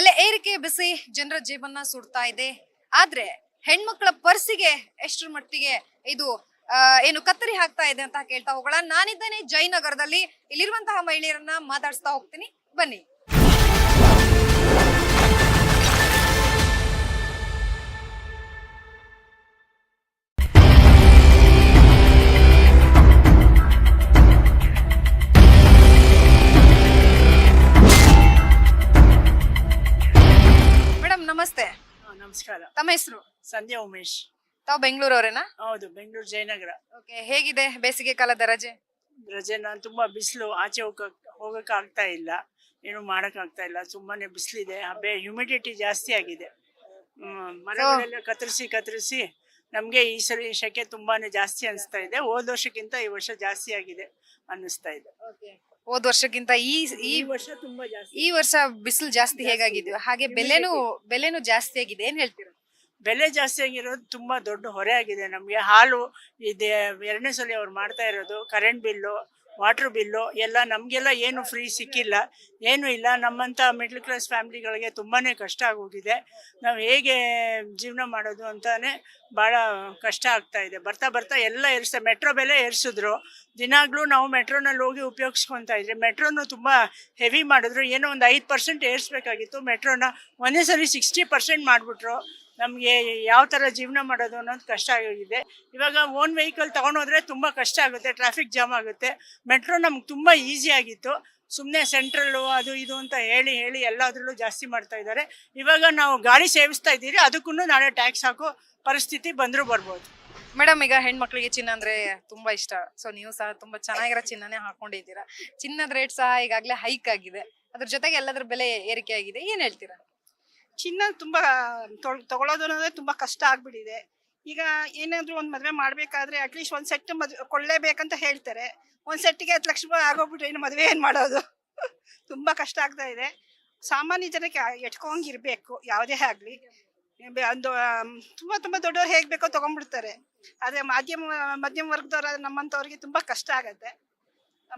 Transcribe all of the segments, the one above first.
ಬೆಲೆ ಏರಿಕೆ ಬಿಸಿ ಜನರ ಜೀವನ ಸುಡ್ತಾ ಇದೆ. ಆದ್ರೆ ಹೆಣ್ಮಕ್ಳ ಪರ್ಸಿಗೆ ಎಷ್ಟರ ಮಟ್ಟಿಗೆ ಇದು ಏನು ಕತ್ತರಿ ಹಾಕ್ತಾ ಇದೆ ಅಂತ ಕೇಳ್ತಾ ಹೋಗೋಣ. ನಾನಿದ್ದೇನೆ ಜಯನಗರದಲ್ಲಿ. ಇಲ್ಲಿರುವಂತಹ ಮಹಿಳೆಯರನ್ನ ಮಾತಾಡಿಸ್ತಾ ಹೋಗ್ತೀನಿ. ಬನ್ನಿ. ನಮಸ್ಕಾರ. ತಮ್ಮ ಹೆಸರು? ಸಂಧ್ಯಾ ಉಮೇಶ್. ತಾವು ಬೆಂಗಳೂರವರೇನಾ? ಹೌದು ಬೆಂಗಳೂರು ಜಯನಗರ. ಓಕೆ ಹೇಗಿದೆ ಬೇಸಿಗೆ ಕಾಲದ ರಜೆ? ರಜೆ ನಾನು ತುಂಬಾ ಬಿಸಿಲು ಆಚೆ ಹೋಗಕ್ ಹೋಗಕ್ ಆಗ್ತಾ ಇಲ್ಲ. ಏನು ಮಾಡಕ್ ಆಗ್ತಾ ಇಲ್ಲ ತುಂಬಾನೇ ಬಿಸಿಲಿದೆ. ಹಬ್ಬೆ ಹ್ಯುಮಿಡಿಟಿ ಜಾಸ್ತಿ ಆಗಿದೆ. ಹ್ಮ್, ಮರಗಳೆಲ್ಲ ಕತ್ತರಿಸಿ ಕತ್ತರಿಸಿ ನಮ್ಗೆ ಈ ಸರಿ ಶೆಕೆ ತುಂಬಾನೇ ಜಾಸ್ತಿ ಅನಿಸ್ತಾ ಇದೆ. ಹೋದ ವರ್ಷಕ್ಕಿಂತ ಈ ವರ್ಷ ಜಾಸ್ತಿ ಆಗಿದೆ ಅನ್ನಿಸ್ತಾ ಇದೆ. ಹೋದ್ ವರ್ಷಕ್ಕಿಂತ ಈ ಈ ವರ್ಷ ತುಂಬಾ ಜಾಸ್ತಿ. ಈ ವರ್ಷ ಬಿಸಿಲು ಜಾಸ್ತಿ ಹೇಗಾಗಿದೆ? ಹಾಗೆ ಬೆಲೆನೂ ಬೆಲೆನೂ ಜಾಸ್ತಿ ಆಗಿದೆ. ಏನ್ ಹೇಳ್ತೀರಾ? ಬೆಲೆ ಜಾಸ್ತಿ ಆಗಿರೋದು ತುಂಬಾ ದೊಡ್ಡ ಹೊರೆ ಆಗಿದೆ ನಮಗೆ. ಹಾಲು ಇದೆ ಎರಡನೇ ಸಲ ಅವ್ರು ಮಾಡ್ತಾ ಇರೋದು ಕರೆಂಟ್ ಬಿಲ್ಲು ವಾಟರ್ ಬಿಲ್ಲು ಎಲ್ಲ ನಮಗೆಲ್ಲ ಏನು ಫ್ರೀ ಸಿಕ್ಕಿಲ್ಲ. ಏನು ಇಲ್ಲ. ನಮ್ಮಂಥ ಮಿಡ್ಲ್ ಕ್ಲಾಸ್ ಫ್ಯಾಮ್ಲಿಗಳಿಗೆ ತುಂಬಾ ಕಷ್ಟ ಆಗೋಗಿದೆ. ನಾವು ಹೇಗೆ ಜೀವನ ಮಾಡೋದು ಅಂತಲೇ ಭಾಳ ಕಷ್ಟ ಆಗ್ತಾ ಇದೆ. ಬರ್ತಾ ಬರ್ತಾ ಎಲ್ಲ ಏರಿಸ್ತಾರೆ ಮೆಟ್ರೋ ಬೆಲೆ ಏರಿಸಿದ್ರು. ದಿನಾಗಲೂ ನಾವು ಮೆಟ್ರೋನಲ್ಲಿ ಹೋಗಿ ಉಪಯೋಗಿಸ್ಕೊತಾ ಇದ್ರಿ ಮೆಟ್ರೋನು ತುಂಬ ಹೆವಿ ಮಾಡಿದ್ರು. ಏನೋ ಒಂದು ಐದು ಪರ್ಸೆಂಟ್ ಏರಿಸ್ಬೇಕಾಗಿತ್ತು. ಮೆಟ್ರೋನ ಒಂದೇ ಸರಿ ಸಿಕ್ಸ್ಟಿ ಪರ್ಸೆಂಟ್ ಮಾಡಿಬಿಟ್ರು. ನಮಗೆ ಯಾವ ಥರ ಜೀವನ ಮಾಡೋದು ಅನ್ನೋದು ಕಷ್ಟ ಆಗಿದೆ. ಇವಾಗ ಓನ್ ವೆಹಿಕಲ್ ತೊಗೊಂಡೋದ್ರೆ ತುಂಬ ಕಷ್ಟ ಆಗುತ್ತೆ ಟ್ರಾಫಿಕ್ ಜಾಮ್ ಆಗುತ್ತೆ. ಮೆಟ್ರೋ ನಮ್ಗೆ ತುಂಬ ಈಸಿ ಆಗಿತ್ತು. ಸುಮ್ಮನೆ ಸೆಂಟ್ರಲ್ಲು ಅದು ಇದು ಅಂತ ಹೇಳಿ ಹೇಳಿ ಎಲ್ಲದರಲ್ಲೂ ಜಾಸ್ತಿ ಮಾಡ್ತಾ ಇದ್ದಾರೆ. ಇವಾಗ ನಾವು ಗಾಡಿ ಸೇವಿಸ್ತಾ ಇದ್ದೀರಿ ಅದಕ್ಕೂ ನಾಳೆ ಟ್ಯಾಕ್ಸ್ ಹಾಕೋ ಪರಿಸ್ಥಿತಿ ಬಂದರೂ ಬರ್ಬೋದು. ಮೇಡಮ್ ಈಗ ಹೆಣ್ಮಕ್ಳಿಗೆ ಚಿನ್ನ ಅಂದ್ರೆ ತುಂಬಾ ಇಷ್ಟ. ಸೊ ನೀವು ಸಹ ತುಂಬಾ ಚೆನ್ನಾಗಿರೋ ಚಿನ್ನನೇ ಹಾಕೊಂಡಿದ್ದೀರಾ. ಚಿನ್ನದ ರೇಟ್ ಸಹ ಈಗಾಗಲೇ ಹೈಕ್ ಆಗಿದೆ. ಅದ್ರ ಜೊತೆಗೆ ಎಲ್ಲದರ ಬೆಲೆ ಏರಿಕೆ ಆಗಿದೆ. ಏನ್ ಹೇಳ್ತೀರಾ? ಚಿನ್ನ ತುಂಬಾ ತಗೊಳ್ಳೋದು ಅನ್ನೋದೇ ತುಂಬಾ ಕಷ್ಟ ಆಗ್ಬಿಟ್ಟಿದೆ. ಈಗ ಏನಾದ್ರು ಒಂದು ಮದುವೆ ಮಾಡ್ಬೇಕಾದ್ರೆ ಅಟ್ಲೀಸ್ಟ್ ಒಂದ್ ಸೆಟ್ ಮದ್ವೆ ಕೊಳ್ಳೇಬೇಕಂತ ಹೇಳ್ತಾರೆ. ಒಂದ್ ಸೆಟ್ಗೆ ಹತ್ತು ಲಕ್ಷ ರೂಪಾಯಿ ಆಗೋಗ್ಬಿಟ್ರೆ ಇನ್ನು ಮದುವೆ ಏನ್ ಮಾಡೋದು? ತುಂಬಾ ಕಷ್ಟ ಆಗ್ತಾ ಇದೆ. ಸಾಮಾನ್ಯ ಜನಕ್ಕೆ ಎಟ್ಕೊಂಗಿರ್ಬೇಕು ಯಾವುದೇ ಆಗ್ಲಿ. ಒಂದು ತುಂಬಾ ತುಂಬಾ ದೊಡ್ಡವ್ರು ಹೇಗ್ ಬೇಕೋ ತಗೊಂಡ್ಬಿಡ್ತಾರೆ. ಆದ್ರೆ ಮಾಧ್ಯಮ, ಮಧ್ಯಮ ವರ್ಗದವ್ರ ನಮ್ಮಂಥವ್ರಿಗೆ ತುಂಬಾ ಕಷ್ಟ ಆಗುತ್ತೆ.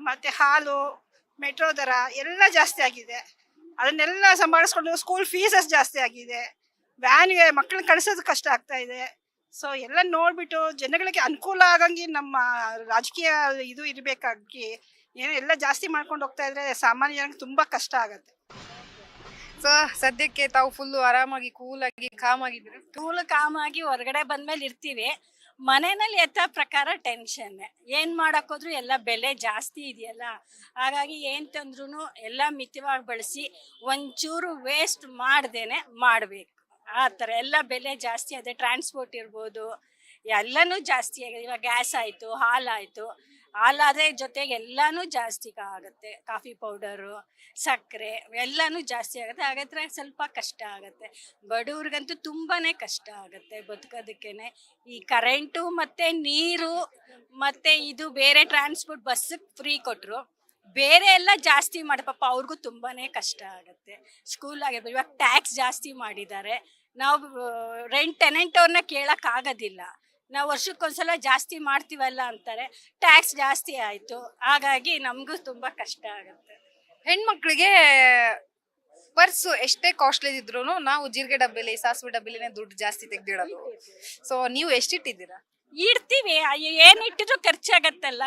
ಮತ್ತೆ ಹಾಲು, ಮೆಟ್ರೋ ದರ ಎಲ್ಲ ಜಾಸ್ತಿ ಆಗಿದೆ. ಅದನ್ನೆಲ್ಲ ಸಂಭಾಳಿಸ್ಕೊಂಡು ಸ್ಕೂಲ್ ಫೀಸಸ್ ಜಾಸ್ತಿ ಆಗಿದೆ. ವ್ಯಾನ್ಗೆ ಮಕ್ಕಳನ್ನ ಕಳಿಸೋದು ಕಷ್ಟ ಆಗ್ತಾ ಇದೆ. ಸೊ ಎಲ್ಲ ನೋಡ್ಬಿಟ್ಟು ಜನಗಳಿಗೆ ಅನುಕೂಲ ಆಗಂಗೆ ನಮ್ಮ ರಾಜಕೀಯ ಇದು ಇರಬೇಕಾಗಿ ಏನೋ ಎಲ್ಲ ಜಾಸ್ತಿ ಮಾಡ್ಕೊಂಡು ಹೋಗ್ತಾ ಇದ್ರೆ ಸಾಮಾನ್ಯ ಜನಕ್ಕೆ ತುಂಬಾ ಕಷ್ಟ ಆಗತ್ತೆ. ಸೊ ಸದ್ಯಕ್ಕೆ ತಾವು ಫುಲ್ಲು ಆರಾಮಾಗಿ ಕೂಲಾಗಿ ಆಗಿ ಕಾಮ್ ಆಗಿದ್ದೀರಾ ಕೂಲ್ ಕಾಮಾಗಿ ಹೊರಗಡೆ ಬಂದ್ಮೇಲೆ ಇರ್ತೀವಿ. ಮನೆಯಲ್ಲಿ ಎತ್ತ ಪ್ರಕಾರ ಟೆನ್ಷನ್ ಏನ್ ಮಾಡಕ್ ಹೋದ್ರು ಎಲ್ಲ ಬೆಲೆ ಜಾಸ್ತಿ ಇದೆಯಲ್ಲ. ಹಾಗಾಗಿ ಏನ್ ತಂದ್ರು ಎಲ್ಲ ಮಿತವಾಗಿ ಬಳಸಿ ಒಂಚೂರು ವೇಸ್ಟ್ ಮಾಡ್ದೇನೆ ಮಾಡ್ಬೇಕು. ಆ ಥರ ಎಲ್ಲ ಬೆಲೆ ಜಾಸ್ತಿ ಅದೇ ಟ್ರಾನ್ಸ್ಪೋರ್ಟ್ ಇರ್ಬೋದು. ಎಲ್ಲನೂ ಜಾಸ್ತಿ ಆಗಿದೆ. ಇವಾಗ ಗ್ಯಾಸ್ ಆಯಿತು ಹಾಲಾಯಿತು ಹಾಲಾದ್ರೆ ಜೊತೆಗೆ ಎಲ್ಲಾನು ಜಾಸ್ತಿ ಆಗುತ್ತೆ. ಕಾಫಿ ಪೌಡರು, ಸಕ್ಕರೆ ಎಲ್ಲಾನು ಜಾಸ್ತಿ ಆಗುತ್ತೆ. ಹಾಗಾದ್ರೆ ಸ್ವಲ್ಪ ಕಷ್ಟ ಆಗುತ್ತೆ. ಬಡವ್ರಿಗಂತೂ ತುಂಬಾನೇ ಕಷ್ಟ ಆಗುತ್ತೆ ಬದುಕೋದಕ್ಕೇನೆ. ಈ ಕರೆಂಟು ಮತ್ತೆ ನೀರು ಮತ್ತೆ ಇದು ಬೇರೆ ಟ್ರಾನ್ಸ್ಪೋರ್ಟ್ ಬಸ್ ಫ್ರೀ ಕೊಟ್ಟರು ಬೇರೆ ಎಲ್ಲ ಜಾಸ್ತಿ ಮಾಡಿ ಪಾಪ ಅವ್ರಿಗೂ ತುಂಬಾನೇ ಕಷ್ಟ ಆಗುತ್ತೆ. ಸ್ಕೂಲ್ ಆಗಿರ್ಬೋದು, ಇವಾಗ ಟ್ಯಾಕ್ಸ್ ಜಾಸ್ತಿ ಮಾಡಿದ್ದಾರೆ. ನಾವು ರೆಂಟ್ ಟೆನೆಂಟ್ ಅವ್ರನ್ನ ಕೇಳಕ್ ಆಗೋದಿಲ್ಲ. ನಾವು ವರ್ಷಕ್ಕೊಂದ್ಸಲ ಜಾಸ್ತಿ ಮಾಡ್ತೀವಲ್ಲ ಅಂತಾರೆ. ಟ್ಯಾಕ್ಸ್ ಜಾಸ್ತಿ ಆಯಿತು. ಹಾಗಾಗಿ ನಮಗೂ ತುಂಬ ಕಷ್ಟ ಆಗುತ್ತೆ. ಹೆಣ್ಮಕ್ಳಿಗೆ ಪರ್ಸು ಎಷ್ಟೇ ಕಾಸ್ಟ್ಲಿ ಇದ್ರು ನಾವು ಜೀರಿಗೆ ಡಬ್ಬಿಲಿ ಸಾಸಿವೆ ಡಬ್ಬಿಲಿನೇ ದುಡ್ಡು ಜಾಸ್ತಿ ತೆಗ್ದಿಡೋದು. ಸೊ ನೀವು ಎಷ್ಟಿಟ್ಟಿದ್ದೀರಾ? ಇಡ್ತೀವಿ. ಏನಿಟ್ಟಿದ್ರು ಏನ್ ಇಟ್ಟಿದ್ರು ಖರ್ಚಾಗತ್ತಲ್ಲ.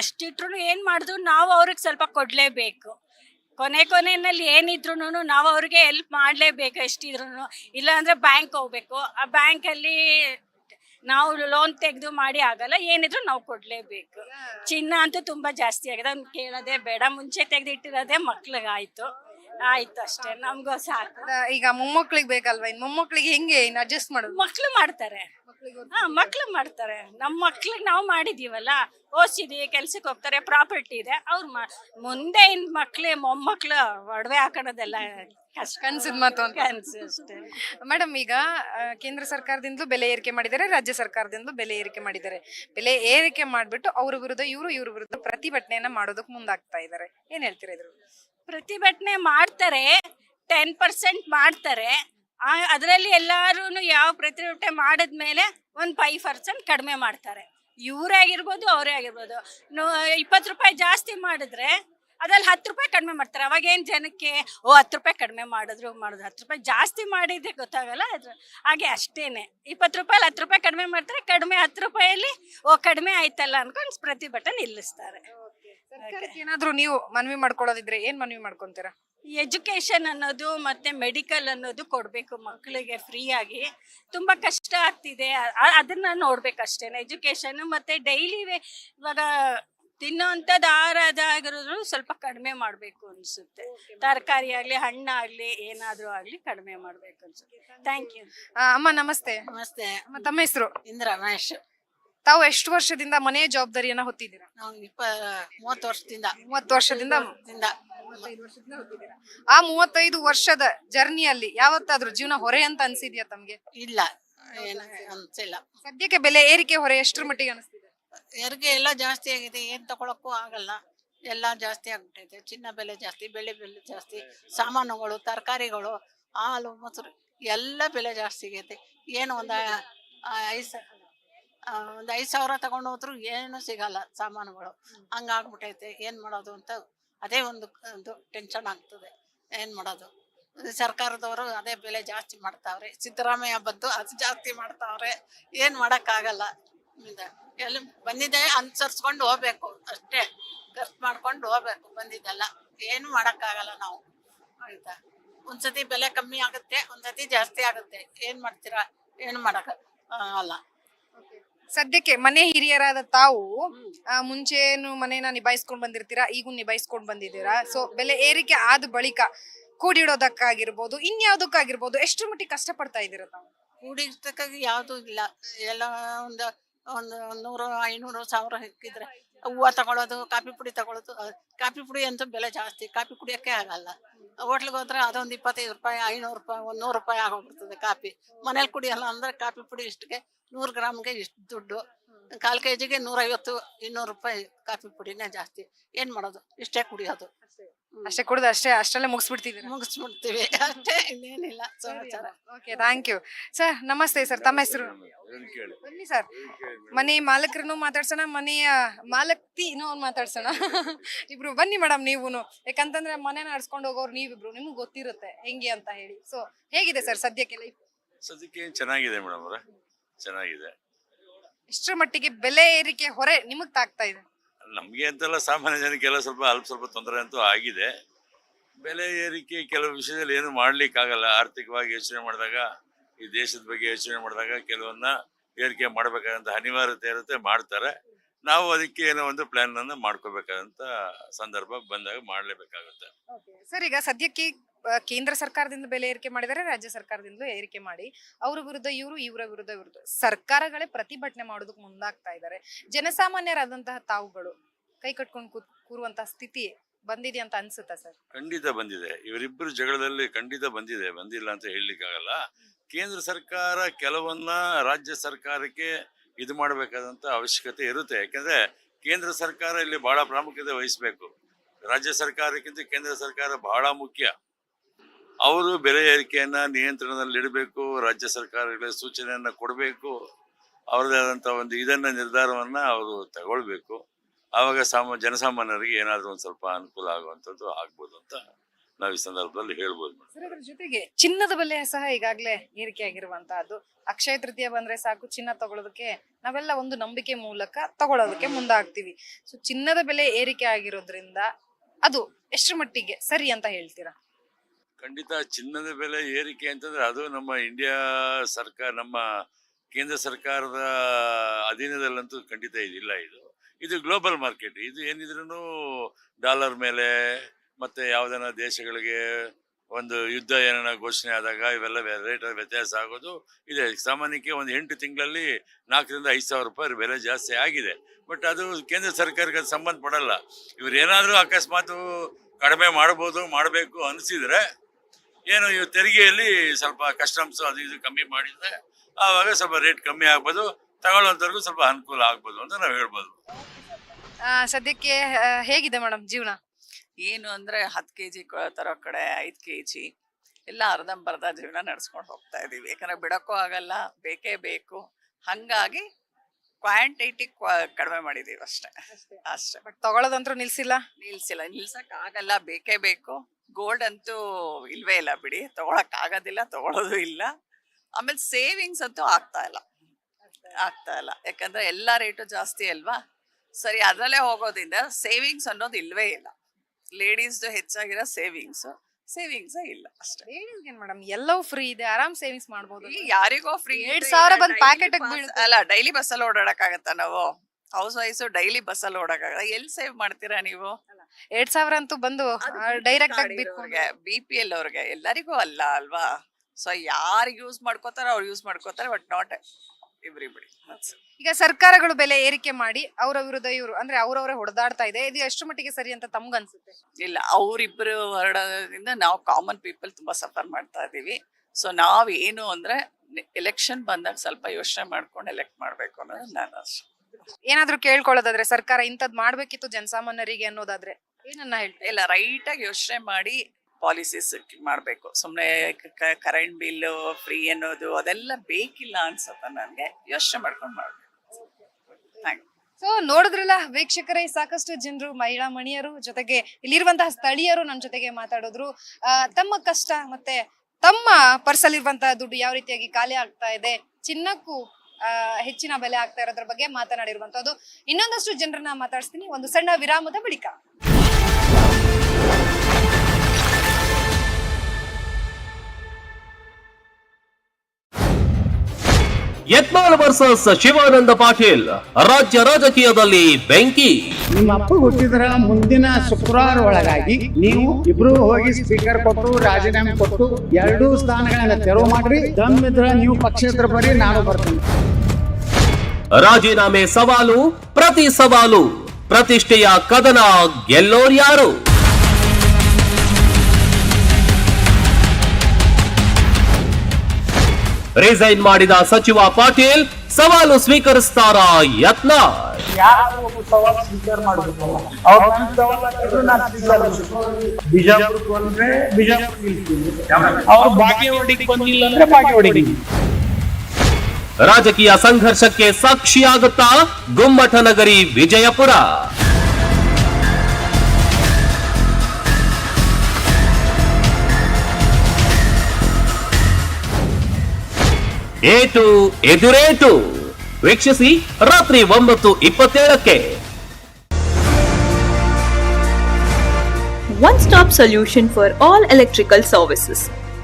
ಎಷ್ಟಿಟ್ರು ಏನು ಮಾಡಿದ್ರು ನಾವು ಅವ್ರಿಗೆ ಸ್ವಲ್ಪ ಕೊಡಲೇಬೇಕು. ಕೊನೆ ಕೊನೆಯಲ್ಲಿ ಏನಿದ್ರು ನಾವು ಅವ್ರಿಗೆ ಹೆಲ್ಪ್ ಮಾಡಲೇಬೇಕು ಎಷ್ಟಿದ್ರು ಇಲ್ಲ ಅಂದ್ರೆ ಬ್ಯಾಂಕ್ ಹೋಗ್ಬೇಕು. ಆ ಬ್ಯಾಂಕಲ್ಲಿ ನಾವು ಲೋನ್ ತೆಗೆದು ಮಾಡಿ ಆಗಲ್ಲ ಏನಿದ್ರು ನಾವು ಕೊಡ್ಲೇಬೇಕು. ಚಿನ್ನ ಅಂತೂ ತುಂಬಾ ಜಾಸ್ತಿ ಆಗಿದೆ ಅವ್ನು ಕೇಳೋದೇ ಬೇಡ ಮುಂಚೆ ತೆಗೆದಿಟ್ಟಿರೋದೇ ಮಕ್ಳಿಗಾಯ್ತು. ಆಯ್ತು ಅಷ್ಟೇ ನಮ್ಗೂ ಸಾಕು. ಈಗ ಮೊಮ್ಮಕ್ಳಿಗೆ ಬೇಕಲ್ವಾ? ಇನ್ ಮೊಮ್ಮಕ್ಳಿಗೆ ಹೆಂಗೆ ಇನ್ ಅಡ್ಜಸ್ಟ್ ಮಾಡೋದು? ಮಕ್ಳು ಮಾಡ್ತಾರೆ. ಹಾ ಮಕ್ಳು ಮಾಡ್ತಾರೆ. ನಮ್ಮ ಮಕ್ಳಿಗೆ ನಾವು ಮಾಡಿದೀವಲ್ಲ? ಓದಿಸಿದೀವಿ ಕೆಲ್ಸಕ್ಕೆ ಹೋಗ್ತಾರೆ ಪ್ರಾಪರ್ಟಿ ಇದೆ. ಅವ್ರು ಮಾ ಮುಂದೆ ಇನ್ ಮಕ್ಳು ಮೊಮ್ಮಕ್ಳು ಒಡವೆ ಕಷ್ಟ. ಕನ್ಸಿದ್ ಮಾತು ಅಂತ. ಅಷ್ಟೇ. ಮೇಡಮ್ ಈಗ ಆ, ಕೇಂದ್ರ ಸರ್ಕಾರದಿಂದಲೂ ಬೆಲೆ ಏರಿಕೆ ಮಾಡಿದ್ದಾರೆ ರಾಜ್ಯ ಸರ್ಕಾರದಿಂದಲೂ ಬೆಲೆ ಏರಿಕೆ ಮಾಡಿದ್ದಾರೆ. ಬೆಲೆ ಏರಿಕೆ ಮಾಡಿಬಿಟ್ಟು ಅವ್ರ ವಿರುದ್ಧ ಇವರು ಇವ್ರ ವಿರುದ್ಧ ಪ್ರತಿಭಟನೆಯನ್ನ ಮಾಡೋದಕ್ಕೆ ಮುಂದಾಗ್ತಾ ಇದ್ದಾರೆ. ಏನ್ ಹೇಳ್ತೀರಾ ಇದ್ರು ಪ್ರತಿಭಟನೆ ಮಾಡ್ತಾರೆ ಟೆನ್ ಪರ್ಸೆಂಟ್ ಮಾಡ್ತಾರೆ. ಅದರಲ್ಲಿ ಎಲ್ಲರೂ ಯಾವ ಪ್ರತಿಭಟನೆ ಮಾಡಿದ್ಮೇಲೆ ಒಂದು ಫೈವ್ ಪರ್ಸೆಂಟ್ ಕಡಿಮೆ ಮಾಡ್ತಾರೆ. ಇವರೇ ಆಗಿರ್ಬೋದು, ಅವರೇ ಆಗಿರ್ಬೋದು. ಇಪ್ಪತ್ತು ರೂಪಾಯಿ ಜಾಸ್ತಿ ಮಾಡಿದ್ರೆ ಅದ್ರಲ್ಲಿ ಹತ್ತು ರೂಪಾಯಿ ಕಡಿಮೆ ಮಾಡ್ತಾರೆ. ಅವಾಗ ಏನ್ ಜನಕ್ಕೆ, ಓ, ಹತ್ತು ರೂಪಾಯಿ ಕಡಿಮೆ ಮಾಡಿದ್ರು ಮಾಡಿದ್ರು, ಹತ್ತು ರೂಪಾಯಿ ಜಾಸ್ತಿ ಮಾಡಿದ್ರೆ ಗೊತ್ತಾಗಲ್ಲ, ಅದ್ರ ಹಾಗೆ ಅಷ್ಟೇನೆ. ಇಪ್ಪತ್ತು ರೂಪಾಯಿ ಹತ್ತು ರೂಪಾಯಿ ಕಡಿಮೆ ಮಾಡ್ತಾರೆ, ಕಡಿಮೆ ಹತ್ತು ರೂಪಾಯಲ್ಲಿ, ಓ, ಕಡಿಮೆ ಆಯ್ತಲ್ಲ ಅನ್ಕೊಂಡು ಪ್ರತಿಭಟನೆ ನಿಲ್ಲಿಸ್ತಾರೆ. ಏನಾದ್ರೂ ನೀವು ಮನವಿ ಮಾಡ್ಕೊಳ್ಳೋದಿದ್ರೆ ಏನು ಮನವಿ ಮಾಡ್ಕೊಂತೀರಾ? ಎಜುಕೇಶನ್ ಅನ್ನೋದು ಮತ್ತೆ ಮೆಡಿಕಲ್ ಅನ್ನೋದು ಕೊಡಬೇಕು ಮಕ್ಕಳಿಗೆ ಫ್ರೀಯಾಗಿ ತುಂಬಾ ಕಷ್ಟ ಆಗ್ತಿದೆ. ಅದನ್ನ ನೋಡ್ಬೇಕಷ್ಟೇ ಎಜುಕೇಶನ್ ಮತ್ತೆ ಡೈಲಿ ಇವಾಗ ತಿನ್ನೋಂಥದ್ದು ಆಹಾರ ಆಗಿರೋದ್ರು ಸ್ವಲ್ಪ ಕಡಿಮೆ ಮಾಡಬೇಕು ಅನ್ಸುತ್ತೆ. ತರಕಾರಿ ಆಗ್ಲಿ ಹಣ್ಣಾಗ್ಲಿ ಏನಾದರೂ ಆಗಲಿ ಕಡಿಮೆ ಮಾಡಬೇಕು ಅನ್ಸುತ್ತೆ. ಥ್ಯಾಂಕ್ ಯು ಅಮ್ಮ ನಮಸ್ತೆ. ನಮಸ್ತೆ. ಅಮ್ಮ ತಮ್ಮ ಹೆಸರು? ಇಂದ್ರ ಮಹೇಶ್. ತಾವು ಎಷ್ಟು ವರ್ಷದಿಂದ ಮನೆಯ ಜವಾಬ್ದಾರಿಯನ್ನ ಹೊತ್ತಿದ್ದೀರಾ? ನಾವು ಇಪ್ಪ ಮೂವತ್ತು ವರ್ಷದಿಂದ. ಮೂವತ್ತು ವರ್ಷದಿಂದ ದಿಂದ ಆ ಮೂವತ್ತೈದು ವರ್ಷದ ಜರ್ನಿಯಲ್ಲಿ ಯಾವತ್ತಾದ್ರೂ ಜೀವನ ಹೊರೆ ಅಂತ ಅನ್ಸಿದ್ಯಾ ತಮ್ಗೆ? ಇಲ್ಲ ಏನು ಅನ್ಸಿಲ್ಲ. ಸದ್ಯಕ್ಕೆ ಬೆಲೆ ಏರಿಕೆ ಹೊರೆ ಎಷ್ಟರ ಮಟ್ಟಿಗೆ ಅನಿಸ್ತಿದೆ? ಹೆರಿಗೆ ಎಲ್ಲ ಜಾಸ್ತಿ ಆಗಿದೆ ಏನ್ ತಗೊಳಕ್ಕೂ ಆಗಲ್ಲ. ಎಲ್ಲ ಜಾಸ್ತಿ ಆಗ್ಬಿಟ್ಟೈತೆ ಚಿನ್ನ ಬೆಲೆ ಜಾಸ್ತಿ ಬೆಳೆ ಬೆಲೆ ಜಾಸ್ತಿ ಸಾಮಾನುಗಳು ತರಕಾರಿಗಳು ಹಾಲು ಮೊಸರು ಎಲ್ಲ ಬೆಲೆ ಜಾಸ್ತಿ ಆಗೈತೆ. ಏನು ಒಂದು ಐದು ಸ ಒಂದು ಐದು ಸಾವಿರ ತಗೊಂಡು ಹೋದ್ರು ಏನು ಸಿಗಲ್ಲ ಸಾಮಾನುಗಳು. ಹಂಗಾಗ್ಬಿಟ್ಟೈತೆ ಏನು ಮಾಡೋದು ಅಂತ ಅದೇ ಒಂದು ಒಂದು ಟೆನ್ಷನ್ ಆಗ್ತದೆ. ಏನು ಮಾಡೋದು? ಸರ್ಕಾರದವರು ಅದೇ ಬೆಲೆ ಜಾಸ್ತಿ ಮಾಡ್ತಾವ್ರೆ. ಸಿದ್ದರಾಮಯ್ಯ ಬಂದು ಅದು ಜಾಸ್ತಿ ಮಾಡ್ತಾವ್ರೆ. ಏನು ಮಾಡಕ್ಕಾಗಲ್ಲ. ಎಲ್ಲಿ ಬಂದಿದೆ ಅನುಸರಿಸ್ಕೊಂಡು ಹೋಗ್ಬೇಕು. ಅಷ್ಟೇ ಖರ್ಚು ಮಾಡ್ಕೊಂಡು ಹೋಗ್ಬೇಕು ಬಂದಿದ್ದೆಲ್ಲ. ಏನು ಮಾಡಕ್ಕಾಗಲ್ಲ ನಾವು. ಆಯ್ತಾ? ಒಂದ್ಸತಿ ಬೆಲೆ ಕಮ್ಮಿ ಆಗುತ್ತೆ ಒಂದ್ಸತಿ ಜಾಸ್ತಿ ಆಗುತ್ತೆ. ಏನ್ ಮಾಡ್ತೀರಾ? ಏನು ಮಾಡಕ ಅಲ್ಲ. ಸದ್ಯಕ್ಕೆ ಮನೆ ಹಿರಿಯರಾದ ತಾವು ಆ, ಮುಂಚೆನು ಮನೇನ ನಿಭಾಯಿಸ್ಕೊಂಡ್ ಬಂದಿರ್ತೀರಾ ಈಗೂ ನಿಭಾಯಿಸ್ಕೊಂಡ್ ಬಂದಿದ್ದೀರಾ? ಸೊ ಬೆಲೆ ಏರಿಕೆ ಆದ ಬಳಿಕ ಕೂಡಿಡೋದಕ್ಕಾಗಿರ್ಬೋದು ಇನ್ಯಾವುದಕ್ಕಾಗಿರ್ಬೋದು ಎಷ್ಟು ಮಟ್ಟಿಗೆ ಕಷ್ಟ ಪಡ್ತಾ ಇದ್ದೀರಾ ತಾವು? ಕೂಡಿರ್ತಕ್ಕಾಗಿ ಯಾವುದು ಇಲ್ಲ. ಎಲ್ಲ ಒಂದು ಒಂದು ನೂರು ಐನೂರು ಸಾವಿರ ಹಾಕಿದ್ರೆ ಹೂವ ತಗೊಳ್ಳೋದು ಕಾಫಿ ಪುಡಿ ತಗೊಳ್ಳೋದು ಅಹ್, ಕಾಫಿ ಪುಡಿ ಅಂತೂ ಬೆಲೆ ಜಾಸ್ತಿ ಕಾಫಿ ಕುಡಿಯೋಕ್ಕೆ ಆಗಲ್ಲ. ಹೋಟ್ಲಿಗೆ ಹೋದ್ರೆ ಅದೊಂದು ಇಪ್ಪತ್ತೈದು ರೂಪಾಯಿ ಐನೂರು ರೂಪಾಯಿ ಒಂದು ನೂರು ರೂಪಾಯಿ ಆಗೋಗ್ಬಿಡ್ತದೆ ಕಾಫಿ. ಮನೇಲಿ ಕುಡಿಯಲ್ಲ ಅಂದ್ರೆ ಕಾಫಿ ಪುಡಿ ಇಷ್ಟಿಗೆ ನೂರು ಗ್ರಾಮ್ಗೆ ಇಷ್ಟು ದುಡ್ಡು. ಕಾಲು ಕೆ ಜಿಗೆ ನೂರೈವತ್ತು ಇನ್ನೂರು ರೂಪಾಯಿ ಕಾಫಿ ಪುಡಿನೇ ಜಾಸ್ತಿ. ಏನು ಮಾಡೋದು? ಇಷ್ಟೇ ಕುಡಿಯೋದು. ಅಷ್ಟೇ. ಕುಡ್ದು ಅಷ್ಟೇ ಅಷ್ಟರಲ್ಲೇ ಮುಗಿಸ್ಬಿಡ್ತೀವಿ ಮುಗಿಸ್ಬಿಡ್ತೀವಿ. ಅಷ್ಟೇ ಇನ್ನೇನಿಲ್ಲ. ಸಮಾಚಾರ. ಓಕೆ ಥ್ಯಾಂಕ್ ಯು ಸರ್ ನಮಸ್ತೆ ಸರ್ ತಮ್ಮ ಹೆಸರು? ಬನ್ನಿ ಸರ್ ಮನೆ ಮಾಲಕರನ್ನು ಮಾತಾಡ್ಸೋಣ ಮನೆಯ ಮಾಲಕ್ತಿನೂ ಅವ್ನು ಮಾತಾಡ್ಸೋಣ. ಇಬ್ರು ಬನ್ನಿ ಮೇಡಮ್ ನೀವುನು. ಯಾಕಂತಂದ್ರೆ ಮನೆ ನಡ್ಸ್ಕೊಂಡು ಹೋಗೋರು ನೀವಿಬ್ರು ನಿಮ್ಗೆ ಗೊತ್ತಿರುತ್ತೆ ಹೆಂಗೆ ಅಂತ ಹೇಳಿ. ಸೊ ಹೇಗಿದೆ ಸರ್ ಸದ್ಯಕ್ಕೆ ಲೈಫ್ ಸದ್ಯಕ್ಕೆ ಚೆನ್ನಾಗಿದೆ ಮೇಡಮ್ ಅವರ? ಚೆನ್ನಾಗಿದೆ. ಇಷ್ಟರ ಮಟ್ಟಿಗೆ ಬೆಲೆ ಏರಿಕೆ ಹೊರೆ ನಿಮಗ್ ತಾಗ್ತಾ ಇದೆ? ನಮಗೆ ಅಂತೆಲ್ಲ ಸಾಮಾನ್ಯ ಜನಕ್ಕೆಲ್ಲ ಸ್ವಲ್ಪ ಅಲ್ಪ ಸ್ವಲ್ಪ ತೊಂದರೆ ಅಂತೂ ಆಗಿದೆ. ಬೆಲೆ ಏರಿಕೆ ಕೆಲವು ವಿಷಯದಲ್ಲಿ ಏನು ಮಾಡ್ಲಿಕ್ಕಾಗಲ್ಲ. ಆರ್ಥಿಕವಾಗಿ ಯೋಚನೆ ಮಾಡಿದಾಗ ಈ ದೇಶದ ಬಗ್ಗೆ ಯೋಚನೆ ಮಾಡಿದಾಗ ಕೆಲವನ್ನ ಏರಿಕೆ ಮಾಡಬೇಕಾದಂತ ಅನಿವಾರ್ಯತೆ ಇರುತ್ತೆ ಮಾಡ್ತಾರೆ. ನಾವು ಅದಕ್ಕೆ ಏನೋ ಒಂದು ಪ್ಲಾನ್ ಅನ್ನ ಮಾಡ್ಕೋಬೇಕಾದಂತ ಸಂದರ್ಭ ಬಂದಾಗ ಮಾಡ್ಲೇಬೇಕಾಗುತ್ತೆ. ಸರ್ ಈಗ ಸದ್ಯಕ್ಕೆ ಕೇಂದ್ರ ಸರ್ಕಾರದಿಂದ ಬೆಲೆ ಏರಿಕೆ ಮಾಡಿದರೆ, ರಾಜ್ಯ ಸರ್ಕಾರದಿಂದಲೂ ಏರಿಕೆ ಮಾಡಿ, ಅವರ ವಿರುದ್ಧ ಇವರು, ಇವರ ವಿರುದ್ಧ ವಿರುದ್ಧ ಸರ್ಕಾರಗಳೇ ಪ್ರತಿಭಟನೆ ಮಾಡೋದಕ್ಕೆ ಮುಂದಾಗ್ತಾ ಇದ್ದಾರೆ ಜನಸಾಮಾನ್ಯರಾದಂತಹ ತಾವುಗಳು ಕೈ ಕಟ್ಕೊಂಡು ಕೂತ್, ಕೂರುವಂತಹ ಸ್ಥಿತಿ ಬಂದಿದೆ ಅಂತ ಅನ್ಸುತ್ತಾ ಸರ್? ಖಂಡಿತ ಬಂದಿದೆ. ಇವರಿಬ್ಬರು ಜಗಳದಲ್ಲಿ ಖಂಡಿತ ಬಂದಿದೆ. ಬಂದಿಲ್ಲ ಅಂತ ಹೇಳಲಿಕ್ಕಾಗಲ್ಲ. ಕೇಂದ್ರ ಸರ್ಕಾರ ಕೆಲವನ್ನ ರಾಜ್ಯ ಸರ್ಕಾರಕ್ಕೆ ಇದು ಮಾಡಬೇಕಾದಂತ ಅವಶ್ಯಕತೆ ಇರುತ್ತೆ. ಯಾಕಂದ್ರೆ ಕೇಂದ್ರ ಸರ್ಕಾರ ಇಲ್ಲಿ ಬಹಳ ಪ್ರಾಮುಖ್ಯತೆ ವಹಿಸಬೇಕು. ರಾಜ್ಯ ಸರ್ಕಾರಕ್ಕಿಂತ ಕೇಂದ್ರ ಸರ್ಕಾರ ಬಹಳ ಮುಖ್ಯ. ಅವರು ಬೆಲೆ ಏರಿಕೆಯನ್ನ ನಿಯಂತ್ರಣದಲ್ಲಿ ಇಡಬೇಕು, ರಾಜ್ಯ ಸರ್ಕಾರಗಳಿಗೆ ಸೂಚನೆಯನ್ನ ಕೊಡಬೇಕು ಅವರದೇ ಆದಂಥ ಒಂದು ಇದನ್ನ, ನಿರ್ಧಾರವನ್ನ ಅವರು ತಗೊಳ್ಬೇಕು. ಆವಾಗ ಸಾಮ, ಜನಸಾಮಾನ್ಯರಿಗೆ ಏನಾದರೂ ಒಂದು ಸ್ವಲ್ಪ ಅನುಕೂಲ ಆಗುವಂಥದ್ದು ಆಗ್ಬೋದು ಅಂತ ನಾವು ಈ ಸಂದರ್ಭದಲ್ಲಿ ಹೇಳ್ಬೋದು ಜೊತೆಗೆ ಚಿನ್ನದ ಬೆಲೆ ಸಹ ಈಗಾಗಲೇ ಏರಿಕೆ ಆಗಿರುವಂತಹದ್ದು ಅಕ್ಷಯ ತೃತೀಯ ಬಂದ್ರೆ ಸಾಕು, ಚಿನ್ನ ತಗೊಳ್ಳೋದಕ್ಕೆ ನಾವೆಲ್ಲ ಒಂದು ನಂಬಿಕೆ ಮೂಲಕ ತಗೊಳ್ಳೋದಕ್ಕೆ ಮುಂದಾಗ್ತೀವಿ. ಸೊ ಚಿನ್ನದ ಬೆಲೆ ಏರಿಕೆ ಆಗಿರೋದ್ರಿಂದ ಅದು ಎಷ್ಟರ ಮಟ್ಟಿಗೆ ಸರಿ ಅಂತ ಹೇಳ್ತೀರಾ? ಖಂಡಿತ ಚಿನ್ನದ ಬೆಲೆ ಏರಿಕೆ ಅಂತಂದ್ರೆ ಅದು ನಮ್ಮ ಇಂಡಿಯಾ ಸರ್ಕಾರ, ನಮ್ಮ ಕೇಂದ್ರ ಸರ್ಕಾರದ ಅಧೀನದಲ್ಲಂತೂ ಖಂಡಿತ ಇದಿಲ್ಲ ಇದು. ಇದು ಗ್ಲೋಬಲ್ ಮಾರ್ಕೆಟ್ ಇದು ಏನಿದ್ರು ಡಾಲರ್ ಮೇಲೆ ಮತ್ತೆ ಯಾವ್ದನ ದೇಶಗಳಿಗೆ ಒಂದು ಯುದ್ಧ ಏನಾರ ಘೋಷಣೆ ಆದಾಗ ಇವೆಲ್ಲ ರೇಟ್ ವ್ಯತ್ಯಾಸ ಆಗೋದು ಇದೆ. ಸಾಮಾನ್ಯಕ್ಕೆ ಒಂದು ಎಂಟು ತಿಂಗಳಲ್ಲಿ ನಾಲ್ಕರಿಂದ ಐದು ಸಾವಿರ ರೂಪಾಯಿ ಬೆಲೆ ಜಾಸ್ತಿ ಆಗಿದೆ. ಬಟ್ ಅದು ಕೇಂದ್ರ ಸರ್ಕಾರಕ್ಕೆ ಅದು ಸಂಬಂಧ ಪಡಲ್ಲ ಇವ್ರು ಏನಾದರೂ ಅಕಸ್ಮಾತ್ ಕಡಿಮೆ ಮಾಡ್ಬೋದು, ಮಾಡಬೇಕು ಅನಿಸಿದ್ರೆ ಏನು ಇವು ತೆರಿಗೆಯಲ್ಲಿ ಸ್ವಲ್ಪ ಕಸ್ಟಮ್ಸ್ ಅದು ಇದು ಕಮ್ಮಿ ಮಾಡಿದ್ರೆ ಆವಾಗ ಸ್ವಲ್ಪ ರೇಟ್ ಕಮ್ಮಿ ಆಗ್ಬೋದು ತಗೊಳ್ಳೋಂಥವ್ರಿಗೂ ಸ್ವಲ್ಪ ಅನುಕೂಲ ಆಗ್ಬೋದು ಅಂತ ನಾವು ಹೇಳ್ಬೋದು. ಆ, ಸದ್ಯಕ್ಕೆ ಆ, ಹೇಗಿದೆ ಮೇಡಮ್ ಜೀವನ? ಏನು ಅಂದ್ರೆ ಹತ್ತು ಕೆ ಜಿ ತರೋ ಕಡೆ ಐದು ಕೆ ಜಿ ಎಲ್ಲ ಅರ್ಧಂಬರ್ಧ ಜೀವನ ನಡ್ಸ್ಕೊಂಡು ಹೋಗ್ತಾ ಇದೀವಿ. ಯಾಕಂದ್ರೆ ಬಿಡಕ್ಕೂ ಆಗಲ್ಲ ಬೇಕೇ ಬೇಕು. ಹಂಗಾಗಿ ಕ್ವಾಂಟಿಟಿ ಕಡಿಮೆ ಮಾಡಿದೀವಿ ಅಷ್ಟೇ. ಅಷ್ಟೇ. ಬಟ್ ತಗೊಳ್ಳೋದಂತೂ ನಿಲ್ಸಿಲ್ಲ? ನಿಲ್ಸಿಲ್ಲ. ನಿಲ್ಸಕ್ ಆಗಲ್ಲ ಬೇಕೇ ಬೇಕು. ಗೋಲ್ಡ್ ಅಂತೂ ಇಲ್ವೇ ಇಲ್ಲ ಬಿಡಿ. ತಗೊಳಕ್ ಆಗೋದಿಲ್ಲ ತಗೊಳೋದು ಇಲ್ಲ. ಆಮೇಲೆ ಸೇವಿಂಗ್ಸ್ ಅಂತೂ ಆಗ್ತಾ ಇಲ್ಲ. ಆಗ್ತಾ ಇಲ್ಲ. ಯಾಕಂದ್ರೆ ಎಲ್ಲಾ ರೇಟು ಜಾಸ್ತಿ ಅಲ್ವಾ? ಸರಿ ಅದರಲ್ಲೇ ಹೋಗೋದ್ರಿಂದ ಸೇವಿಂಗ್ಸ್ ಅನ್ನೋದು ಇಲ್ವೇ ಇಲ್ಲ. ಲೇಡೀಸ್ದು ಹೆಚ್ಚಾಗಿರೋ ಸೇವಿಂಗ್ಸ್ ಸೇವಿಂಗ್ಸ್ ಇಲ್ಲ ಅಷ್ಟೇ. ಮೇಡಮ್? ಎಲ್ಲವೂ ಫ್ರೀ ಇದೆ ಆರಾಮ್ ಸೇವಿಂಗ್ಸ್ ಮಾಡ್ಬೋದು ಈ ಯಾರಿಗೋ ಫ್ರೀ ಎರಡ್ ಸಾವಿರ ಬಂದ್ ಬೀಳುತ್ತೆ. ಅಲ್ಲ ಡೈಲಿ ಬಸ್ಸಲ್ಲಿ ಓಡಾಡಕ್ ಆಗತ್ತ ನಾವು? ಹೌಸ್ ವೈಸ್ ಡೈಲಿ ಬಸ್ ಅಲ್ಲಿ ಓಡಾಡಕ್ ಎಲ್ಲಿ ಸೇವ್ ಮಾಡ್ತೀರಾ ನೀವು? ಎರಡ್ ಸಾವಿರ ಅಂತೂ ಬಂದು ಡೈರೆಕ್ಟ್ ಆಗಿ ಬಿ ಪಿ ಎಲ್ ಅವ್ರಿಗೆ ಎಲ್ಲರಿಗೂ ಅಲ್ಲ ಅಲ್ವಾ? ಸೊ ಯಾರು ಯೂಸ್ ಮಾಡ್ಕೋತಾರೆ ಅವ್ರು ಯೂಸ್ ಮಾಡ್ಕೋತಾರೆ ಬಟ್ ನಾಟ್ ಎವ್ರಿಬಡಿ ಈಗ ಸರ್ಕಾರಗಳು ಬೆಲೆ ಏರಿಕೆ ಮಾಡಿ ಅವರ ವಿರುದ್ಧ ಇವರು ಅಂದ್ರೆ ಅವ್ರವರೇ ಹೊಡೆದಾಡ್ತಾ ಇದೆ ಇದು ಎಷ್ಟು ಮಟ್ಟಿಗೆ ಸರಿ ಅಂತ ತಮ್ಗನ್ಸುತ್ತೆ? ಇಲ್ಲ ಅವ್ರಿಬ್ರು ಹೊರಡೋದ್ರಿಂದ ನಾವು ಕಾಮನ್ ಪೀಪಲ್ ತುಂಬಾ ಸಫರ್ ಮಾಡ್ತಾ ಇದೀವಿ. ಸೊ ನಾವ್ ಏನು ಅಂದ್ರೆ ಎಲೆಕ್ಷನ್ ಬಂದಾಗ ಸ್ವಲ್ಪ ಯೋಚನೆ ಮಾಡ್ಕೊಂಡು ಎಲೆಕ್ಟ್ ಮಾಡ್ಬೇಕು ಅನ್ನೋದು ನಾನು ಅಷ್ಟೇ ಏನಾದ್ರೂ ಕೇಳ್ಕೊಳ್ಳೋದಾದ್ರೆ ಸರ್ಕಾರ ಇಂಥದ್ ಮಾಡ್ಬೇಕಿತ್ತು ಜನಸಾಮಾನ್ಯರಿಗೆ ಅನ್ನೋದಾದ್ರೆ. ಏನನ್ನ ಹೇಳ್ತೀವಿ ಇಲ್ಲ ರೈಟ್ ಆಗಿ ಯೋಚನೆ ಮಾಡಿ ಪಾಲಿಸೀಸ್ ಮಾಡ್ಬೇಕು. ಸುಮ್ನೆ ಕರೆಂಟ್ ಬಿಲ್ ಫ್ರೀ ಅನ್ನೋದು ಅದೆಲ್ಲ ಬೇಕಿಲ್ಲ ಅನ್ಸುತ್ತೆ ನನಗೆ. ಯೋಚನೆ ಮಾಡ್ಕೊಂಡು ಮಾಡ್ಬೇಕು. ಸೊ ನೋಡಿದ್ರಲ್ಲ ವೀಕ್ಷಕರೇ ಸಾಕಷ್ಟು ಜನರು ಮಹಿಳಾ ಮಣಿಯರು ಜೊತೆಗೆ ಇಲ್ಲಿರುವಂತಹ ಸ್ಥಳೀಯರು ನಮ್ಮ ಜೊತೆಗೆ ಮಾತಾಡಿದ್ರು. ತಮ್ಮ ಕಷ್ಟ ಮತ್ತೆ ತಮ್ಮ ಪರ್ಸಲ್ಲಿರುವಂತಹ ದುಡ್ಡು ಯಾವ ರೀತಿಯಾಗಿ ಖಾಲಿ ಆಗ್ತಾ ಇದೆ ಚಿನ್ನಕ್ಕೂ ಹೆಚ್ಚಿನ ಬೆಲೆ ಆಗ್ತಾ ಇರೋದ್ರ ಬಗ್ಗೆ ಮಾತನಾಡಿರುವಂತದ್ದು ಇನ್ನೊಂದಷ್ಟು ಜನರನ್ನ ಮಾತಾಡಿಸ್ತೀನಿ. ಒಂದು ಸಣ್ಣ ವಿರಾಮದ ಬಳಿಕ. ಯತ್ನಾಳ್ ವರ್ಸಸ್ ಶಿವಾನಂದ ಪಾಟೀಲ್, ರಾಜ್ಯ ರಾಜಕೀಯದಲ್ಲಿ ಬೆಂಕಿ. ನಿಮ್ಮ ಅಪ್ಪ ಹುಟ್ಟಿದ್ರ ಮುಂದಿನ ಶುಕ್ರವಾರ ಒಳಗಾಗಿ ನೀವು ಇಬ್ರು ಹೋಗಿ ಸ್ಪೀಕರ್ ಕೊಟ್ಟು, ರಾಜೀನಾಮೆ ಕೊಟ್ಟು ಎರಡೂ ಸ್ಥಾನಗಳನ್ನ ತೆರವು ಮಾಡ್ರಿ. ದಮ್ಮಿದ್ರ ನೀವು ಪಕ್ಷೇತರ ಬರೀ, ನಾನು ಬರ್ತೀನಿ. ರಾಜೀನಾಮೆ ಸವಾಲು, ಪ್ರತಿ ಸವಾಲು, ಪ್ರತಿಷ್ಠೆಯ ಕದನ ಗೆಲ್ಲೋರ್ಯಾರು ರಿಸೈನ್ ಮಾಡಿದ ಸಚಿವ ಪಾಟೀಲ್ ಸವಾಲು ಸ್ವೀಕರಿಸ್ತಾರಾ ಯತ್ನಾಳ್? ಯಾರು ಒಬ್ಬ ಸವಾಲ್ ಸ್ವೀಕಾರ ಮಾಡಬೇಕು ಅವ್ರ ನನ್ನ ಸವಾಲ್ ಹಾಕಿದ್ರು ನಾನು ಸ್ವೀಕಾರ ಮಾಡ್ಬೇಕು. ಬಿಜಾಪುರಕ್ಕೆ ಬಂದ್ರೆ ಬಿಜಾಪುರ ನಿಲ್ತೀನಿ ಅವ್ರು ಬಾಗೇವಾಡಿಗೆ ಬಂದಿಲ್ಲ ಅಂದ್ರೆ ಬಾಗೇವಾಡಿಗೆ ರಾಜಕೀಯ ಸಂಘರ್ಷಕ್ಕೆ ಸಾಕ್ಷಿಯಾಗುತ್ತಾ ಗುಮ್ಮಟನಗರಿ ವಿಜಯಪುರ ಏಟು ಎದುರೇಟು ವೀಕ್ಷಿಸಿ ರಾತ್ರಿ ಒಂಬತ್ತು ಇಪ್ಪತ್ತೇಳಕ್ಕೆ one stop solution for all electrical services.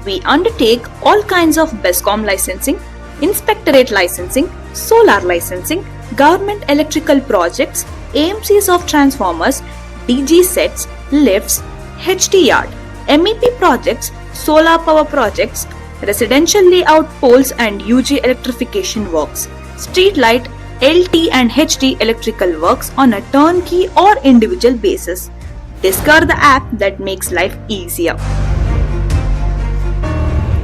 We undertake all kinds of BESCOM licensing, inspectorate licensing, solar licensing, government electrical projects, AMCs of transformers, DG sets, lifts, HT yard, MEP projects, solar power projects, residential layout poles and UG electrification works, street light, LT and HT electrical works on a turnkey or individual basis. Discover the app that makes life easier.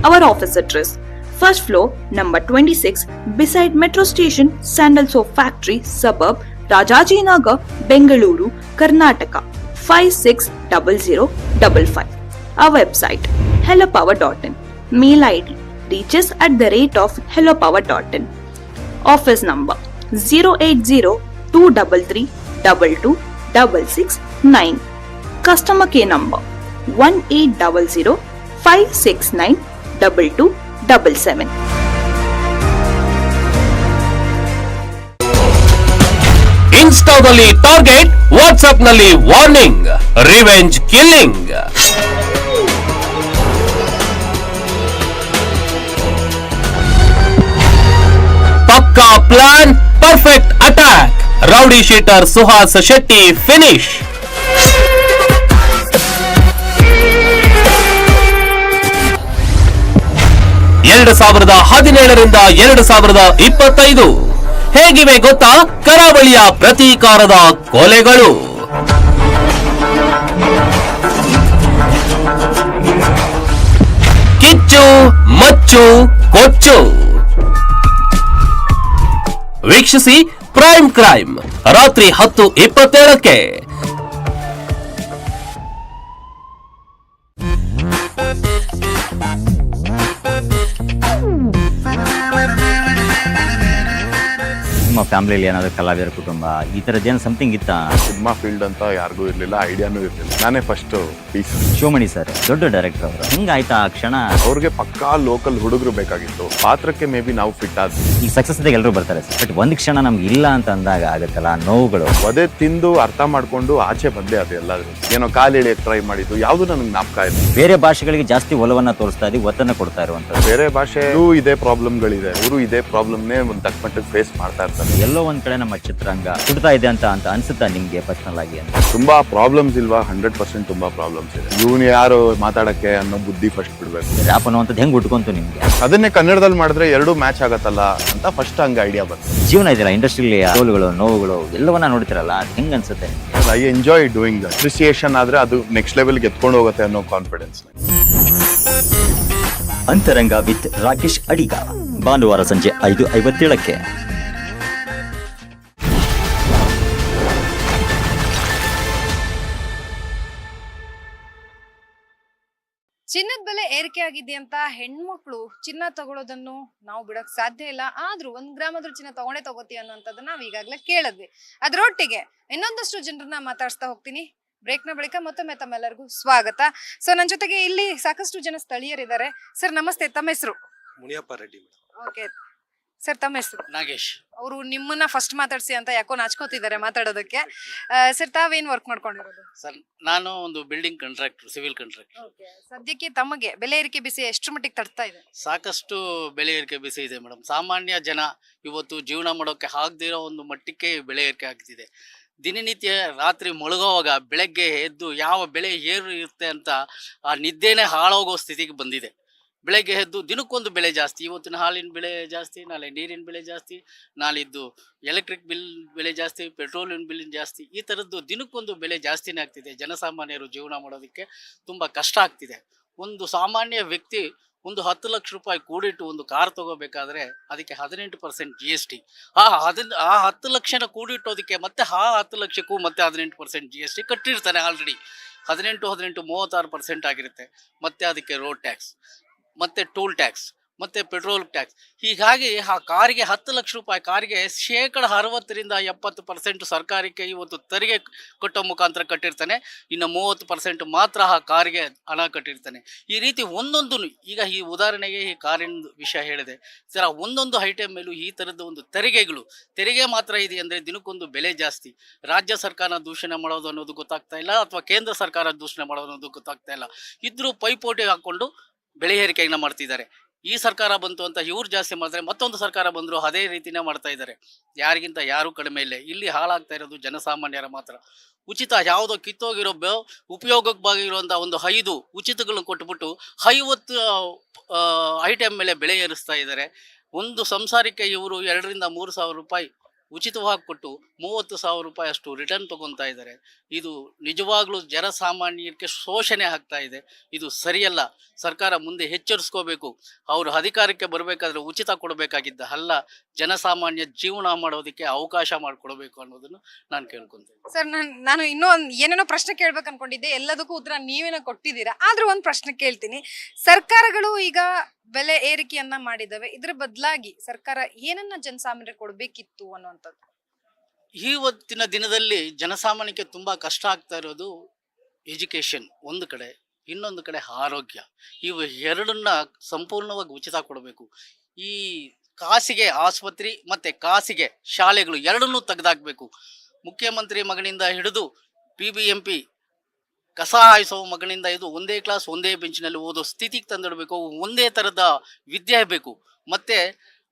Our office address First floor, number 26, beside Metro Station, Sandal Factory, suburb, Rajajinagar, Bengaluru, Karnataka 560055. Our website hellopower.in. Mail ID reaches at the rate of hellopower.in. Office number 080 233 22669. Customer nine number 1800 569 2277. ಇನ್ಸ್ಟಾದಲ್ಲಿ target ವಾಟ್ಸ್ಆಪ್ನಲ್ಲಿ warning revenge killing plan perfect attack rowdy sheeter Suhas Shetty finish ಎರಡು ಸಾವಿರದ ಹದಿನೇಳರಿಂದ ಎರಡು ಸಾವಿರದ ಇಪ್ಪತ್ತೈದು. ಹೇಗಿವೆ ಗೊತ್ತಾ? ಕರಾವಳಿಯ ಪ್ರತೀಕಾರದ ಕೊಲೆಗಳು. ಕಿಚ್ಚು, ಮಚ್ಚು, ಕೊಚ್ಚು. ವೀಕ್ಷಿಸಿ ಪ್ರೈಮ್ ಕ್ರೈಮ್ ರಾತ್ರಿ ಹತ್ತು ಇಪ್ಪತ್ತೇಳಕ್ಕೆ. ಫ್ಯಾಮಿಲಿಯಲ್ಲಿ ಏನಾದರೂ ಕಲಾವಿದರ ಕುಟುಂಬ ಈ ಥರದ್ದೇನು ಸಮಥಿಂಗ್ ಇತ್ತಾ? ಸಿನಿಮಾ ಫೀಲ್ಡ್ ಅಂತ ಯಾರಿಗೂ ಇರಲಿಲ್ಲ ಐಡಿಯಾನೂ ಇರಲಿಲ್ಲ. ನಾನೇ ಫಸ್ಟ್ ಪೀಸ್ ಶಿವಮಣಿ ಸರ್ ದೊಡ್ಡ ಡೈರೆಕ್ಟರ್ ಅವರು. ಹೆಂಗಾಯ್ತಾ ಆ ಕ್ಷಣ? ಅವ್ರಿಗೆ ಪಕ್ಕಾ ಲೋಕಲ್ ಹುಡುಗರು ಬೇಕಾಗಿತ್ತು. ಪಾತ್ರಕ್ಕೆ ಮೇ ಬಿ ನಾವು ಫಿಟ್ ಆದ್ವಿ. ಈ ಸಕ್ಸಸ್ ಎಲ್ಲರೂ ಬರ್ತಾರೆ ಸರ್ ಬಟ್ ಒಂದು ಕ್ಷಣ ನಮ್ಗೆ ಇಲ್ಲ ಅಂತ ಅಂದಾಗ ಆಗುತ್ತಲ್ಲ ಆ ನೋವುಗಳು? ಒದೆ ತಿಂದು ಅರ್ಥ ಮಾಡ್ಕೊಂಡು ಆಚೆ ಬಂದೆ ಅದು ಎಲ್ಲಾದ್ರೂ. ಏನೋ ಕಾಲು ಹೇಳಿ ಟ್ರೈ ಮಾಡಿದ್ದು ಯಾವುದು ನನಗೆ ಜ್ಞಾಪಕ ಇಲ್ಲ. ಬೇರೆ ಭಾಷೆಗಳಿಗೆ ಜಾಸ್ತಿ ಒಲವನ್ನ ತೋರಿಸ್ತಾ ಇದ್ದೀವಿ ಒತ್ತನ್ನು ಕೊಡ್ತಾ ಇರುವಂಥದ್ದು. ಬೇರೆ ಭಾಷೆ ಇದೇ ಪ್ರಾಬ್ಲಮ್ಗಳಿದೆ ಅವರು ಇದೇ ಪ್ರಾಬ್ಲಮ್ನೇ ಒಂದು ತಕ್ಕ ಮಟ್ಟಿಗೆ ಫೇಸ್ ಮಾಡ್ತಾ ಇರ್ತಾರೆ. ಎಲ್ಲೋ ಒಂದ್ ಕಡೆ ನಮ್ಮ ಚಿತ್ರರಂಗ ಸುಡ್ತಾ ಇದೆ ಅಂತ ಅಂತ ಅನ್ಸುತ್ತಾ ನಿಮ್ಗೆ ಪರ್ಸನಲ್ ಆಗಿ ಅಂತ? ತುಂಬಾ ಪ್ರಾಬ್ಲಮ್ಸ್ ಇಲ್ವಾ? ಹಂಡ್ರೆಡ್ ಪರ್ಸೆಂಟ್ ತುಂಬಾ ಪ್ರಾಬ್ಲಮ್ಸ್ ಇದೆ. ಇವನು ಯಾರು ಮಾತಾಡಕ್ಕೆ ಅನ್ನೋ ಬುದ್ಧಿ ಫಸ್ಟ್ ಬಿಡ್ಬೇಕು. ರ್ಯಾಪ್ ಅನ್ನುವಂಥದ್ದು ಹೆಂಗ್ ಉಟ್ಕೊಂತು ನಿಮ್ಗೆ? ಅದನ್ನೇ ಕನ್ನಡದಲ್ಲಿ ಮಾಡಿದ್ರೆ ಎರಡು ಮ್ಯಾಚ್ ಆಗತ್ತಲ್ಲ ಅಂತ ಫಸ್ಟ್ ಹಂಗೆ ಐಡಿಯಾ ಬಂತು. ಜೀವನ ಇದೆಯಲ್ಲ ಇಂಡಸ್ಟ್ರಿಲಿ ಸೋಲುಗಳು ನೋವುಗಳು ಎಲ್ಲವನ್ನ ನೋಡ್ತಿರಲ್ಲ ಅದು ಹೆಂಗ್ ಅನ್ಸುತ್ತೆ ಐ ಎಂಜಾಯ್ ಡೂಯಿಂಗ್ ಅಪ್ರಿಸಿಯೇಷನ್ ಆದ್ರೆ ಅದು ನೆಕ್ಸ್ಟ್ ಲೆವೆಲ್ಗೆ ಎತ್ಕೊಂಡು ಹೋಗುತ್ತೆ ಅನ್ನೋ ಕಾನ್ಫಿಡೆನ್ಸ್ ಅಂತರಂಗ ವಿತ್ ರಾಕೇಶ್ ಅಡಿಗ. ಭಾನುವಾರ ಸಂಜೆ ಐದು ಐವತ್ತೇಳಕ್ಕೆ. ಚಿನ್ನದ ಬೆಲೆ ಏರಿಕೆ ಆಗಿದೆ ಅಂತ ಹೆಣ್ಮಕ್ಳು ಚಿನ್ನ ತಗೊಳ್ಳೋದನ್ನು ನಾವು ಬಿಡಕ್ ಸಾಧ್ಯ ಇಲ್ಲ. ಆದ್ರೂ ಒಂದ್ ಗ್ರಾಮದ್ರ ಚಿನ್ನ ತಗೊಂಡೇ ತಗೋತೀವಿ ಅನ್ನೋಂಥದ್ದನ್ನ ನಾವು ಈಗಾಗಲೇ ಕೇಳಿದ್ವಿ. ಅದ್ರೊಟ್ಟಿಗೆ ಇನ್ನೊಂದಷ್ಟು ಜನರನ್ನ ಮಾತಾಡ್ಸ್ತಾ ಹೋಗ್ತೀನಿ. ಬ್ರೇಕ್ನ ಬಳಿಕ ಮತ್ತೊಮ್ಮೆ ತಮ್ಮೆಲ್ಲರಿಗೂ ಸ್ವಾಗತ. ಸೊ ನನ್ನ ಜೊತೆಗೆ ಇಲ್ಲಿ ಸಾಕಷ್ಟು ಜನ ಸ್ಥಳೀಯರಿದ್ದಾರೆ. ಸರ್ ನಮಸ್ತೆ. ತಮ್ಮ ಹೆಸರು? ಮುನಿಯಪ್ಪ ರೆಡ್ಡಿ ಓಕೆ ಸರ್ ತಮ್ಮ ಹೆಸರು? ನಾಗೇಶ್. ಅವರು ನಿಮ್ಮನ್ನ ಫಸ್ಟ್ ಮಾತಾಡ್ಸಿ ಅಂತ ಯಾಕೋ ನಾಚ್ಕೋತಿದ್ದಾರೆ ಮಾತಾಡೋದಕ್ಕೆ. ಸರ್ ತಾವೇನ್ ವರ್ಕ್ ಮಾಡ್ಕೊಂಡಿರೋದು? ಸರ್ ನಾನು ಒಂದು ಬಿಲ್ಡಿಂಗ್ ಕಾಂಟ್ರಾಕ್ಟರ್ ಸಿವಿಲ್ ಕಾಂಟ್ರಾಕ್ಟರ್ ಸದ್ಯಕ್ಕೆ ತಮಗೆ ಬೆಲೆ ಏರಿಕೆ ಬಿಸಿ ಎಷ್ಟು ಮಟ್ಟಿಗೆ ತಡ್ತಾ ಇದೆ? ಸಾಕಷ್ಟು ಬೆಲೆ ಏರಿಕೆ ಬಿಸಿ ಇದೆ ಮೇಡಮ್. ಸಾಮಾನ್ಯ ಜನ ಇವತ್ತು ಜೀವನ ಮಾಡೋಕೆ ಆಗದಿರೋ ಒಂದು ಮಟ್ಟಕ್ಕೆ ಬೆಲೆ ಏರಿಕೆ ಆಗ್ತಿದೆ. ದಿನನಿತ್ಯ ರಾತ್ರಿ ಮಲಗೋವಾಗ ಬೆಳಗ್ಗೆ ಎದ್ದು ಯಾವ ಬೆಳೆ ಏರು ಇರುತ್ತೆ ಅಂತ ಆ ನಿದ್ದೆನೇ ಹಾಳಾಗೋ ಸ್ಥಿತಿಗೆ ಬಂದಿದೆ. ಬೆಳಗ್ಗೆ ಎದ್ದು ದಿನಕ್ಕೊಂದು ಬೆಲೆ ಜಾಸ್ತಿ, ಇವತ್ತಿನ ಹಾಲಿನ ಬೆಲೆ ಜಾಸ್ತಿ, ನಾಳೆ ನೀರಿನ ಬೆಲೆ ಜಾಸ್ತಿ, ನಾಳಿದ್ದು ಎಲೆಕ್ಟ್ರಿಕ್ ಬಿಲ್ ಬೆಲೆ ಜಾಸ್ತಿ ಪೆಟ್ರೋಲಿನ ಬಿಲ್ ಜಾಸ್ತಿ, ಈ ಥರದ್ದು ದಿನಕ್ಕೊಂದು ಬೆಲೆ ಜಾಸ್ತಿನೇ ಆಗ್ತಿದೆ. ಜನಸಾಮಾನ್ಯರು ಜೀವನ ಮಾಡೋದಕ್ಕೆ ತುಂಬ ಕಷ್ಟ ಆಗ್ತಿದೆ. ಒಂದು ಸಾಮಾನ್ಯ ವ್ಯಕ್ತಿ ಒಂದು ಹತ್ತು ಲಕ್ಷ ರೂಪಾಯಿ ಕೂಡಿಟ್ಟು ಒಂದು ಕಾರ್ ತಗೋಬೇಕಾದ್ರೆ ಅದಕ್ಕೆ ಹದಿನೆಂಟು ಪರ್ಸೆಂಟ್ ಜಿ ಎಸ್ ಟಿ ಆ ಹದಿನ, ಆ ಹತ್ತು ಲಕ್ಷನ ಕೂಡಿಟ್ಟೋದಕ್ಕೆ ಮತ್ತೆ ಆ ಹತ್ತು ಲಕ್ಷಕ್ಕೂ ಮತ್ತೆ ಹದಿನೆಂಟು ಪರ್ಸೆಂಟ್ ಜಿ ಎಸ್ ಟಿ ಕಟ್ಟಿರ್ತಾನೆ ಆಲ್ರೆಡಿ ಹದಿನೆಂಟು ಹದಿನೆಂಟು, ಮೂವತ್ತಾರು ಪರ್ಸೆಂಟ್ ಆಗಿರುತ್ತೆ. ಮತ್ತೆ ಅದಕ್ಕೆ ರೋಡ್ ಟ್ಯಾಕ್ಸ್ ಮತ್ತೆ ಟೋಲ್ ಟ್ಯಾಕ್ಸ್ ಮತ್ತೆ ಪೆಟ್ರೋಲ್ ಟ್ಯಾಕ್ಸ್ ಹೀಗಾಗಿ ಆ ಕಾರಿಗೆ ಹತ್ತು ಲಕ್ಷ ರೂಪಾಯಿ, ಕಾರಿಗೆ ಶೇಕಡ ಅರವತ್ತರಿಂದ ಎಪ್ಪತ್ತು ಪರ್ಸೆಂಟ್ ಸರ್ಕಾರಕ್ಕೆ ಇವತ್ತು ತೆರಿಗೆ ಕಟ್ಟೋ ಮುಖಾಂತರ ಕಟ್ಟಿರ್ತಾನೆ. ಇನ್ನು ಮೂವತ್ತು ಪರ್ಸೆಂಟ್ ಮಾತ್ರ ಆ ಕಾರಿಗೆ ಹಣ ಕಟ್ಟಿರ್ತಾನೆ. ಈ ರೀತಿ ಒಂದೊಂದು ಈಗ ಈ ಉದಾಹರಣೆಗೆ ಈ ಕಾರಿನ ವಿಷಯ ಹೇಳಿದೆ. ಸರ್, ಒಂದೊಂದು ಐಟಮ್ ಮೇಲೂ ಈ ಥರದ ಒಂದು ತೆರಿಗೆಗಳು, ತೆರಿಗೆ ಮಾತ್ರ ಇದೆ ಅಂದರೆ ದಿನಕ್ಕೊಂದು ಬೆಲೆ ಜಾಸ್ತಿ. ರಾಜ್ಯ ಸರ್ಕಾರ ದೂಷಣೆ ಮಾಡೋದು ಅನ್ನೋದು ಗೊತ್ತಾಗ್ತಾ ಇಲ್ಲ, ಅಥವಾ ಕೇಂದ್ರ ಸರ್ಕಾರ ದೂಷಣೆ ಮಾಡೋದು ಅನ್ನೋದು ಗೊತ್ತಾಗ್ತಾ ಇಲ್ಲ. ಇದ್ರೂ ಪೈಪೋಟಿ ಹಾಕೊಂಡು ಬೆಳೆ ಏರಿಕೆಯನ್ನ ಮಾಡ್ತಿದ್ದಾರೆ. ಈ ಸರ್ಕಾರ ಬಂತು ಅಂತ ಇವ್ರು ಜಾಸ್ತಿ ಮಾಡಿದ್ರೆ ಮತ್ತೊಂದು ಸರ್ಕಾರ ಬಂದ್ರು ಅದೇ ರೀತಿನೇ ಮಾಡ್ತಾ ಇದ್ದಾರೆ. ಯಾರಿಗಿಂತ ಯಾರು ಕಡಿಮೆ ಇಲ್ಲ. ಇಲ್ಲಿ ಹಾಳಾಗ್ತಾ ಇರೋದು ಜನಸಾಮಾನ್ಯರ ಮಾತ್ರ. ಉಚಿತ ಯಾವುದೋ ಕಿತ್ತೋಗಿರೋ ಬ ಉಪಯೋಗಕ್ಕೆ ಒಂದು ಐದು ಉಚಿತಗಳನ್ನು ಕೊಟ್ಬಿಟ್ಟು ಐವತ್ತು ಐಟಮ್ ಮೇಲೆ ಬೆಳೆ ಏರಿಸ್ತಾ ಇದ್ದಾರೆ. ಒಂದು ಸಂಸಾರಕ್ಕೆ ಇವರು ಎರಡರಿಂದ ಮೂರು ಸಾವಿರ ರೂಪಾಯಿ ಉಚಿತವಾಗಿ ಕೊಟ್ಟು ಮೂವತ್ತು ಸಾವಿರ ರೂಪಾಯಿ ಅಷ್ಟು ರಿಟರ್ನ್ ತಗೊತಾ ಇದ್ದಾರೆ. ಇದು ನಿಜವಾಗ್ಲೂ ಜನಸಾಮಾನ್ಯಕ್ಕೆ ಶೋಷಣೆ ಆಗ್ತಾ ಇದೆ. ಇದು ಸರಿಯಲ್ಲ. ಸರ್ಕಾರ ಮುಂದೆ ಎಚ್ಚರಿಸ್ಕೋಬೇಕು. ಅವರು ಅಧಿಕಾರಕ್ಕೆ ಬರಬೇಕಾದ್ರೆ ಉಚಿತ ಕೊಡಬೇಕಾಗಿದ್ದ ಅಲ್ಲ ಜನಸಾಮಾನ್ಯ ಜೀವನ ಮಾಡೋದಕ್ಕೆ ಅವಕಾಶ ಮಾಡಿಕೊಡ್ಬೇಕು ಅನ್ನೋದನ್ನು ನಾನು ಕೇಳ್ಕೊತೀನಿ. ಸರ್, ನಾನು ನಾನು ಇನ್ನೂ ಒಂದು ಏನೇನೋ ಪ್ರಶ್ನೆ ಕೇಳ್ಬೇಕು ಅನ್ಕೊಂಡಿದ್ದೆ ಎಲ್ಲದಕ್ಕೂ ಉತ್ತರ ನೀವೇನೋ ಕೊಟ್ಟಿದ್ದೀರಾ. ಆದ್ರೂ ಒಂದು ಪ್ರಶ್ನೆ ಕೇಳ್ತೀನಿ. ಸರ್ಕಾರಗಳು ಈಗ ಬೆಲೆ ಏರಿಕೆಯನ್ನ ಮಾಡಿದವೆ ಇದ್ರ ಬದಲಾಗಿ ಸರ್ಕಾರ ಏನನ್ನ ಜನಸಾಮಾನ್ಯರಿಗೆ ಕೊಡ್ಬೇಕಿತ್ತು ಅನ್ನುವಂಥದ್ದು ಇವತ್ತಿನ ದಿನದಲ್ಲಿ ಜನಸಾಮಾನ್ಯಕ್ಕೆ ತುಂಬ ಕಷ್ಟ ಆಗ್ತಾ ಇರೋದು ಎಜುಕೇಷನ್ ಒಂದು ಕಡೆ. ಇನ್ನೊಂದು ಕಡೆ ಆರೋಗ್ಯ. ಇವು ಎರಡನ್ನ ಸಂಪೂರ್ಣವಾಗಿ ಉಚಿತ ಕೊಡಬೇಕು. ಈ ಕಾಸಿಗೆ ಆಸ್ಪತ್ರೆ ಮತ್ತೆ ಕಾಸಿಗೆ ಶಾಲೆಗಳು ಎರಡನ್ನೂ ತೆಗೆದಾಕಬೇಕು. ಮುಖ್ಯಮಂತ್ರಿ ಮಗನಿಂದ ಹಿಡಿದು ಪಿ ಬಿ ಎಂ ಪಿ ಕಸ ಹಾಯಿಸೋ ಮಗನಿಂದ ಇದು ಒಂದೇ ಕ್ಲಾಸ್ ಒಂದೇ ಬೆಂಚಿನಲ್ಲಿ ಓದೋ ಸ್ಥಿತಿಗೆ ತಂದಿಡಬೇಕು. ಒಂದೇ ಥರದ ವಿದ್ಯೆ ಬೇಕು. ಮತ್ತೆ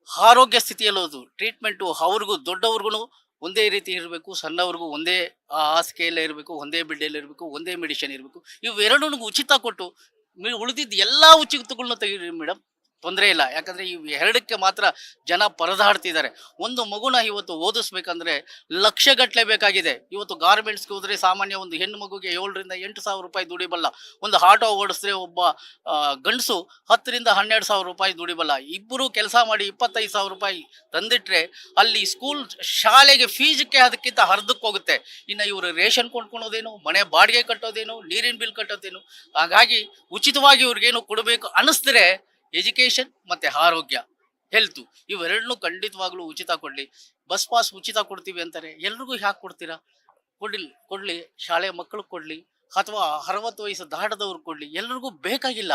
ಆರೋಗ್ಯ ಸ್ಥಿತಿಯಲ್ಲೋದು ಟ್ರೀಟ್ಮೆಂಟು ಅವ್ರಿಗೂ ದೊಡ್ಡವ್ರಿಗೂ ಒಂದೇ ರೀತಿ ಇರಬೇಕು, ಸಣ್ಣವ್ರಿಗೂ ಒಂದೇ ಆ ಹಾಸಿಗೆಯಲ್ಲೇ ಇರಬೇಕು, ಒಂದೇ ಬಿಡ್ಡೆಯಲ್ಲಿ ಇರಬೇಕು, ಒಂದೇ ಮೆಡಿಷನ್ ಇರಬೇಕು. ಇವೆರಡೂ ಉಚಿತ ಕೊಟ್ಟು ಉಳಿದಿದ್ದ ಎಲ್ಲ ಉಚಿತಗಳನ್ನ ತೆಗೀರಿ ಮೇಡಮ್ ತೊಂದರೆ ಇಲ್ಲ. ಯಾಕಂದರೆ ಈ ಎರಡಕ್ಕೆ ಮಾತ್ರ ಜನ ಪರದಾಡ್ತಿದ್ದಾರೆ. ಒಂದು ಮಗುನ ಇವತ್ತು ಓದಿಸ್ಬೇಕಂದ್ರೆ ಲಕ್ಷಗಟ್ಟಲೆ ಬೇಕಾಗಿದೆ. ಇವತ್ತು ಗಾರ್ಮೆಂಟ್ಸ್ಗೆ ಹೋದರೆ ಸಾಮಾನ್ಯ ಒಂದು ಹೆಣ್ಣು ಮಗುಗೆ ಏಳರಿಂದ ಎಂಟು ಸಾವಿರ ರೂಪಾಯಿ ದುಡಿಬಲ್ಲ. ಒಂದು ಆಟೋ ಓಡಿಸಿದ್ರೆ ಒಬ್ಬ ಗಂಡಸು ಹತ್ತರಿಂದ ಹನ್ನೆರಡು ಸಾವಿರ ರೂಪಾಯಿ ದುಡಿಬಲ್ಲ. ಇಬ್ಬರು ಕೆಲಸ ಮಾಡಿ ಇಪ್ಪತ್ತೈದು ಸಾವಿರ ರೂಪಾಯಿ ತಂದಿಟ್ರೆ ಅಲ್ಲಿ ಸ್ಕೂಲ್ ಶಾಲೆಗೆ ಫೀಸ್ಗೆ ಅದಕ್ಕಿಂತ ಅರ್ಧಕ್ಕೆ ಹೋಗುತ್ತೆ. ಇನ್ನು ಇವರು ರೇಷನ್ ಕೊಂಡ್ಕೊಳೋದೇನು ಮನೆ ಬಾಡಿಗೆ ಕಟ್ಟೋದೇನು, ನೀರಿನ ಬಿಲ್ ಕಟ್ಟೋದೇನು, ಹಾಗಾಗಿ ಉಚಿತವಾಗಿ ಇವ್ರಿಗೇನು ಕೊಡಬೇಕು ಅನ್ನಿಸಿದ್ರೆ ಎಜುಕೇಷನ್ ಮತ್ತೆ ಆರೋಗ್ಯ ಹೆಲ್ತು ಇವೆರಡನ್ನೂ ಖಂಡಿತವಾಗ್ಲೂ ಉಚಿತ ಕೊಡಲಿ. ಬಸ್ ಪಾಸ್ ಉಚಿತ ಕೊಡ್ತೀವಿ ಅಂತಾರೆ. ಎಲ್ರಿಗೂ ಯಾಕೆ ಕೊಡ್ತೀರಾ? ಕೊಡಲಿ, ಕೊಡ್ಲಿ. ಶಾಲೆ ಮಕ್ಕಳು ಕೊಡ್ಲಿ ಅಥವಾ ಅರವತ್ತು ವಯಸ್ಸು ದಾಟದವ್ರು ಕೊಡ್ಲಿ. ಎಲ್ರಿಗೂ ಬೇಕಾಗಿಲ್ಲ.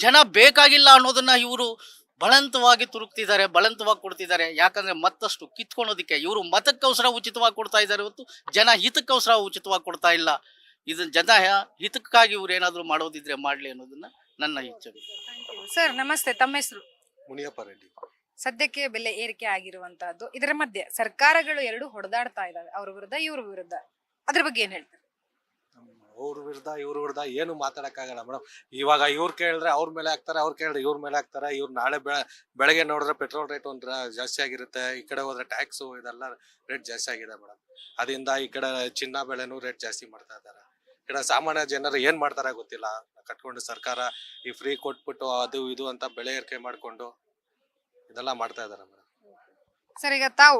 ಜನ ಬೇಕಾಗಿಲ್ಲ ಅನ್ನೋದನ್ನ ಇವರು ಬಲಂತವಾಗಿ ತುರುಕ್ತಿದ್ದಾರೆ ಬಲಂತವಾಗಿ ಕೊಡ್ತಿದ್ದಾರೆ. ಯಾಕಂದ್ರೆ ಮತ್ತಷ್ಟು ಕಿತ್ಕೊಳೋದಕ್ಕೆ ಇವರು ಮತಕ್ಕೋಸ್ಕರ ಉಚಿತವಾಗಿ ಕೊಡ್ತಾ ಇದ್ದಾರೆ ಹೊತ್ತು ಜನ ಹಿತಕ್ಕೋಸ್ಕರ ಉಚಿತವಾಗಿ ಕೊಡ್ತಾ ಇಲ್ಲ. ಇದನ್ನ ಜನ ಹಿತಕ್ಕಾಗಿ ಇವ್ರು ಏನಾದರೂ ಮಾಡೋದಿದ್ರೆ ಮಾಡ್ಲಿ ಅನ್ನೋದನ್ನ ನನ್ನ ಇಚ್ಛೆ ಸರ್ ನಮಸ್ತೆ ತಮ್ಮ ಹೆಸರು? ಮುನಿಯಪ್ಪ ರೆಡ್ಡಿ. ಸದ್ಯಕ್ಕೆ ಬೆಲೆ ಏರಿಕೆ ಆಗಿರುವಂತಹದ್ದು ಇದರ ಮಧ್ಯೆ ಸರ್ಕಾರಗಳು ಎರಡು ಹೊಡೆದಾಡ್ತಾ ಇದ್ದಾವೆ ಅವ್ರ ವಿರುದ್ಧ ಇವ್ರ ವಿರುದ್ಧ. ಅದ್ರ ಬಗ್ಗೆ ಏನ್ ಹೇಳ್ತಾರೆ? ಅವ್ರ ವಿರುದ್ಧ ಇವ್ರ ವಿರುದ್ಧ ಏನು ಮಾತಾಡಕ್ಕಾಗಲ್ಲ ಮೇಡಮ್ ಇವಾಗ ಇವ್ರು ಕೇಳಿದ್ರೆ ಅವ್ರ ಮೇಲೆ ಹಾಕ್ತಾರೆ ಅವ್ರು ಕೇಳಿದ್ರೆ ಇವ್ರ ಮೇಲೆ ಹಾಕ್ತಾರೆ. ಇವ್ರು ನಾಳೆ ಬೆಳ ಬೆಳಗ್ಗೆ ನೋಡಿದ್ರೆ ಪೆಟ್ರೋಲ್ ರೇಟ್ ಒಂದು ಜಾಸ್ತಿ ಆಗಿರುತ್ತೆ. ಈ ಕಡೆ ಹೋದ್ರೆ ಟ್ಯಾಕ್ಸು ಇದೆಲ್ಲ ರೇಟ್ ಜಾಸ್ತಿ ಆಗಿದೆ ಮೇಡಮ್ ಅದರಿಂದ ಈ ಕಡೆ ಚಿನ್ನ ಬೆಳೆನೂ ರೇಟ್ ಜಾಸ್ತಿ ಮಾಡ್ತಾ ಇದ್ದಾರೆ. ಕಡೆ ಸಾಮಾನ್ಯ ಜನರು ಏನ್ ಮಾಡ್ತಾರ ಗೊತ್ತಿಲ್ಲ. ಕಟ್ಕೊಂಡು ಸರ್ಕಾರ ಈ ಫ್ರೀ ಕೊಟ್ಬಿಟ್ಟು ಅದು ಇದು ಅಂತ ಬೆಳೆ ಏರಿಕೆ ಮಾಡ್ಕೊಂಡು ಇದೆಲ್ಲ ಮಾಡ್ತಾ ಇದಾರೆ ಮೇಡಮ್ ಸರ್ ಈಗ ತಾವು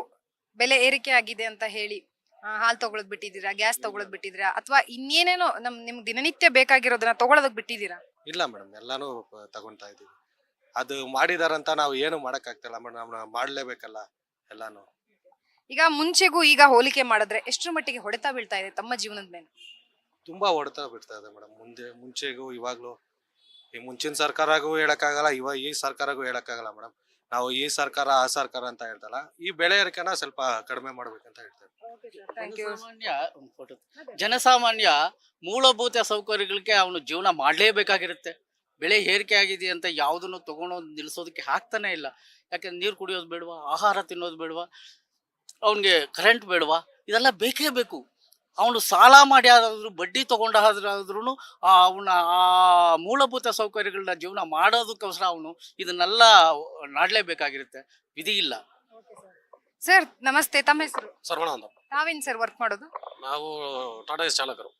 ಬೆಲೆ ಏರಿಕೆ ಆಗಿದೆ ಅಂತ ಹೇಳಿ ಹಾಲು ತಗೊಳದ್ ಬಿಟ್ಟಿದ್ದೀರಾ ಗ್ಯಾಸ್ ತಗೊಳದ್ ಬಿಟ್ಟಿದ್ದೀರಾ ಅಥವಾ ಇನ್ನೇನೇನೋ ನಮ್ ನಿಮ್ಗೆ ದಿನನಿತ್ಯ ಬೇಕಾಗಿರೋದನ್ನ ತಗೊಳೋದಕ್ ಬಿಟ್ಟಿದ್ದೀರಾ? ಇಲ್ಲ ಮೇಡಮ್ ಎಲ್ಲಾನು ಪ- ತಗೊಂತಾ ಇದೀವಿ ಅದು ಮಾಡಿದಾರಂತ ನಾವು ಏನು ಮಾಡಕ್ ಆಗ್ತಿಲ್ಲ ಮೇಡಮ್ ನಾವು ಮಾಡ್ಲೇಬೇಕಲ್ಲ ಎಲ್ಲಾನು. ಈಗ ಮುಂಚೆಗೂ ಈಗ ಹೋಲಿಕೆ ಮಾಡಿದ್ರೆ ಎಷ್ಟರ ಮಟ್ಟಿಗೆ ಹೊಡೆತ ಬೀಳ್ತಾ ಇದೆ ತಮ್ಮ ಜೀವನದ ಮೇಲೆ? ತುಂಬಾ ಹೊಡೆತ ಬಿಡ್ತಾ ಇದೆ ಮೇಡಮ್. ಮುಂದೆ ಮುಂಚೆಗೂ ಇವಾಗ್ಲೂ ಈ ಮುಂಚಿನ ಸರ್ಕಾರಗೂ ಹೇಳಕ್ಕಾಗಲ್ಲ ಇವಾಗ ಈ ಸರ್ಕಾರಗೂ ಹೇಳಕ್ಕಾಗಲ್ಲ ಮೇಡಮ್. ನಾವು ಈ ಸರ್ಕಾರ ಆ ಸರ್ಕಾರ ಅಂತ ಹೇಳ್ತಲ್ಲ ಈ ಬೆಳೆ ಏರಿಕೆನ ಸ್ವಲ್ಪ ಕಡಿಮೆ ಮಾಡ್ಬೇಕಂತ ಹೇಳ್ತೇವೆ. ಜನಸಾಮಾನ್ಯ ಒಂದ್ photo. ಜನಸಾಮಾನ್ಯ ಮೂಲಭೂತ ಸೌಕರ್ಯಗಳಿಗೆ ಅವನು ಜೀವನ ಮಾಡಲೇಬೇಕಾಗಿರುತ್ತೆ. ಬೆಳೆ ಏರಿಕೆ ಆಗಿದೆ ಅಂತ ಯಾವುದನ್ನು ತಗೊಂಡು ನಿಲ್ಸೋದಕ್ಕೆ ಆಗ್ತಾನೆ ಇಲ್ಲ. ಯಾಕಂದ್ರೆ ನೀರು ಕುಡಿಯೋದು ಬೇಡವಾ ಆಹಾರ ತಿನ್ನೋದು ಬೇಡವಾ ಅವನಿಗೆ ಕರೆಂಟ್ ಬೇಡವಾ ಇದೆಲ್ಲ ಬೇಕೇ ಬೇಕು. ಅವನು ಸಾಲ ಮಾಡಿ ಆದ್ರೂ ಬಡ್ಡಿ ತಗೊಂಡಾದ್ರೂ ಅವನ ಆ ಮೂಲಭೂತ ಸೌಕರ್ಯಗಳನ್ನ ಜೀವನ ಮಾಡೋದಕ್ಕೋಸ್ಕರ ಅವನು ಇದನ್ನೆಲ್ಲ ನಾಡಲೇಬೇಕಾಗಿರುತ್ತೆ. ವಿಧಿ ಇಲ್ಲ. ಸರ್. ನಮಸ್ತೆ. ತಮ್ಮ ಹೆಸರು? ಸರ್ವಣ ನಾವೇನ್ ತಾವೇನ್ ಸರ್ ವರ್ಕ್ ಮಾಡೋದು? ನಾವು ಟಾಟಾ ಎಸ್ ಚಾಲಕರು.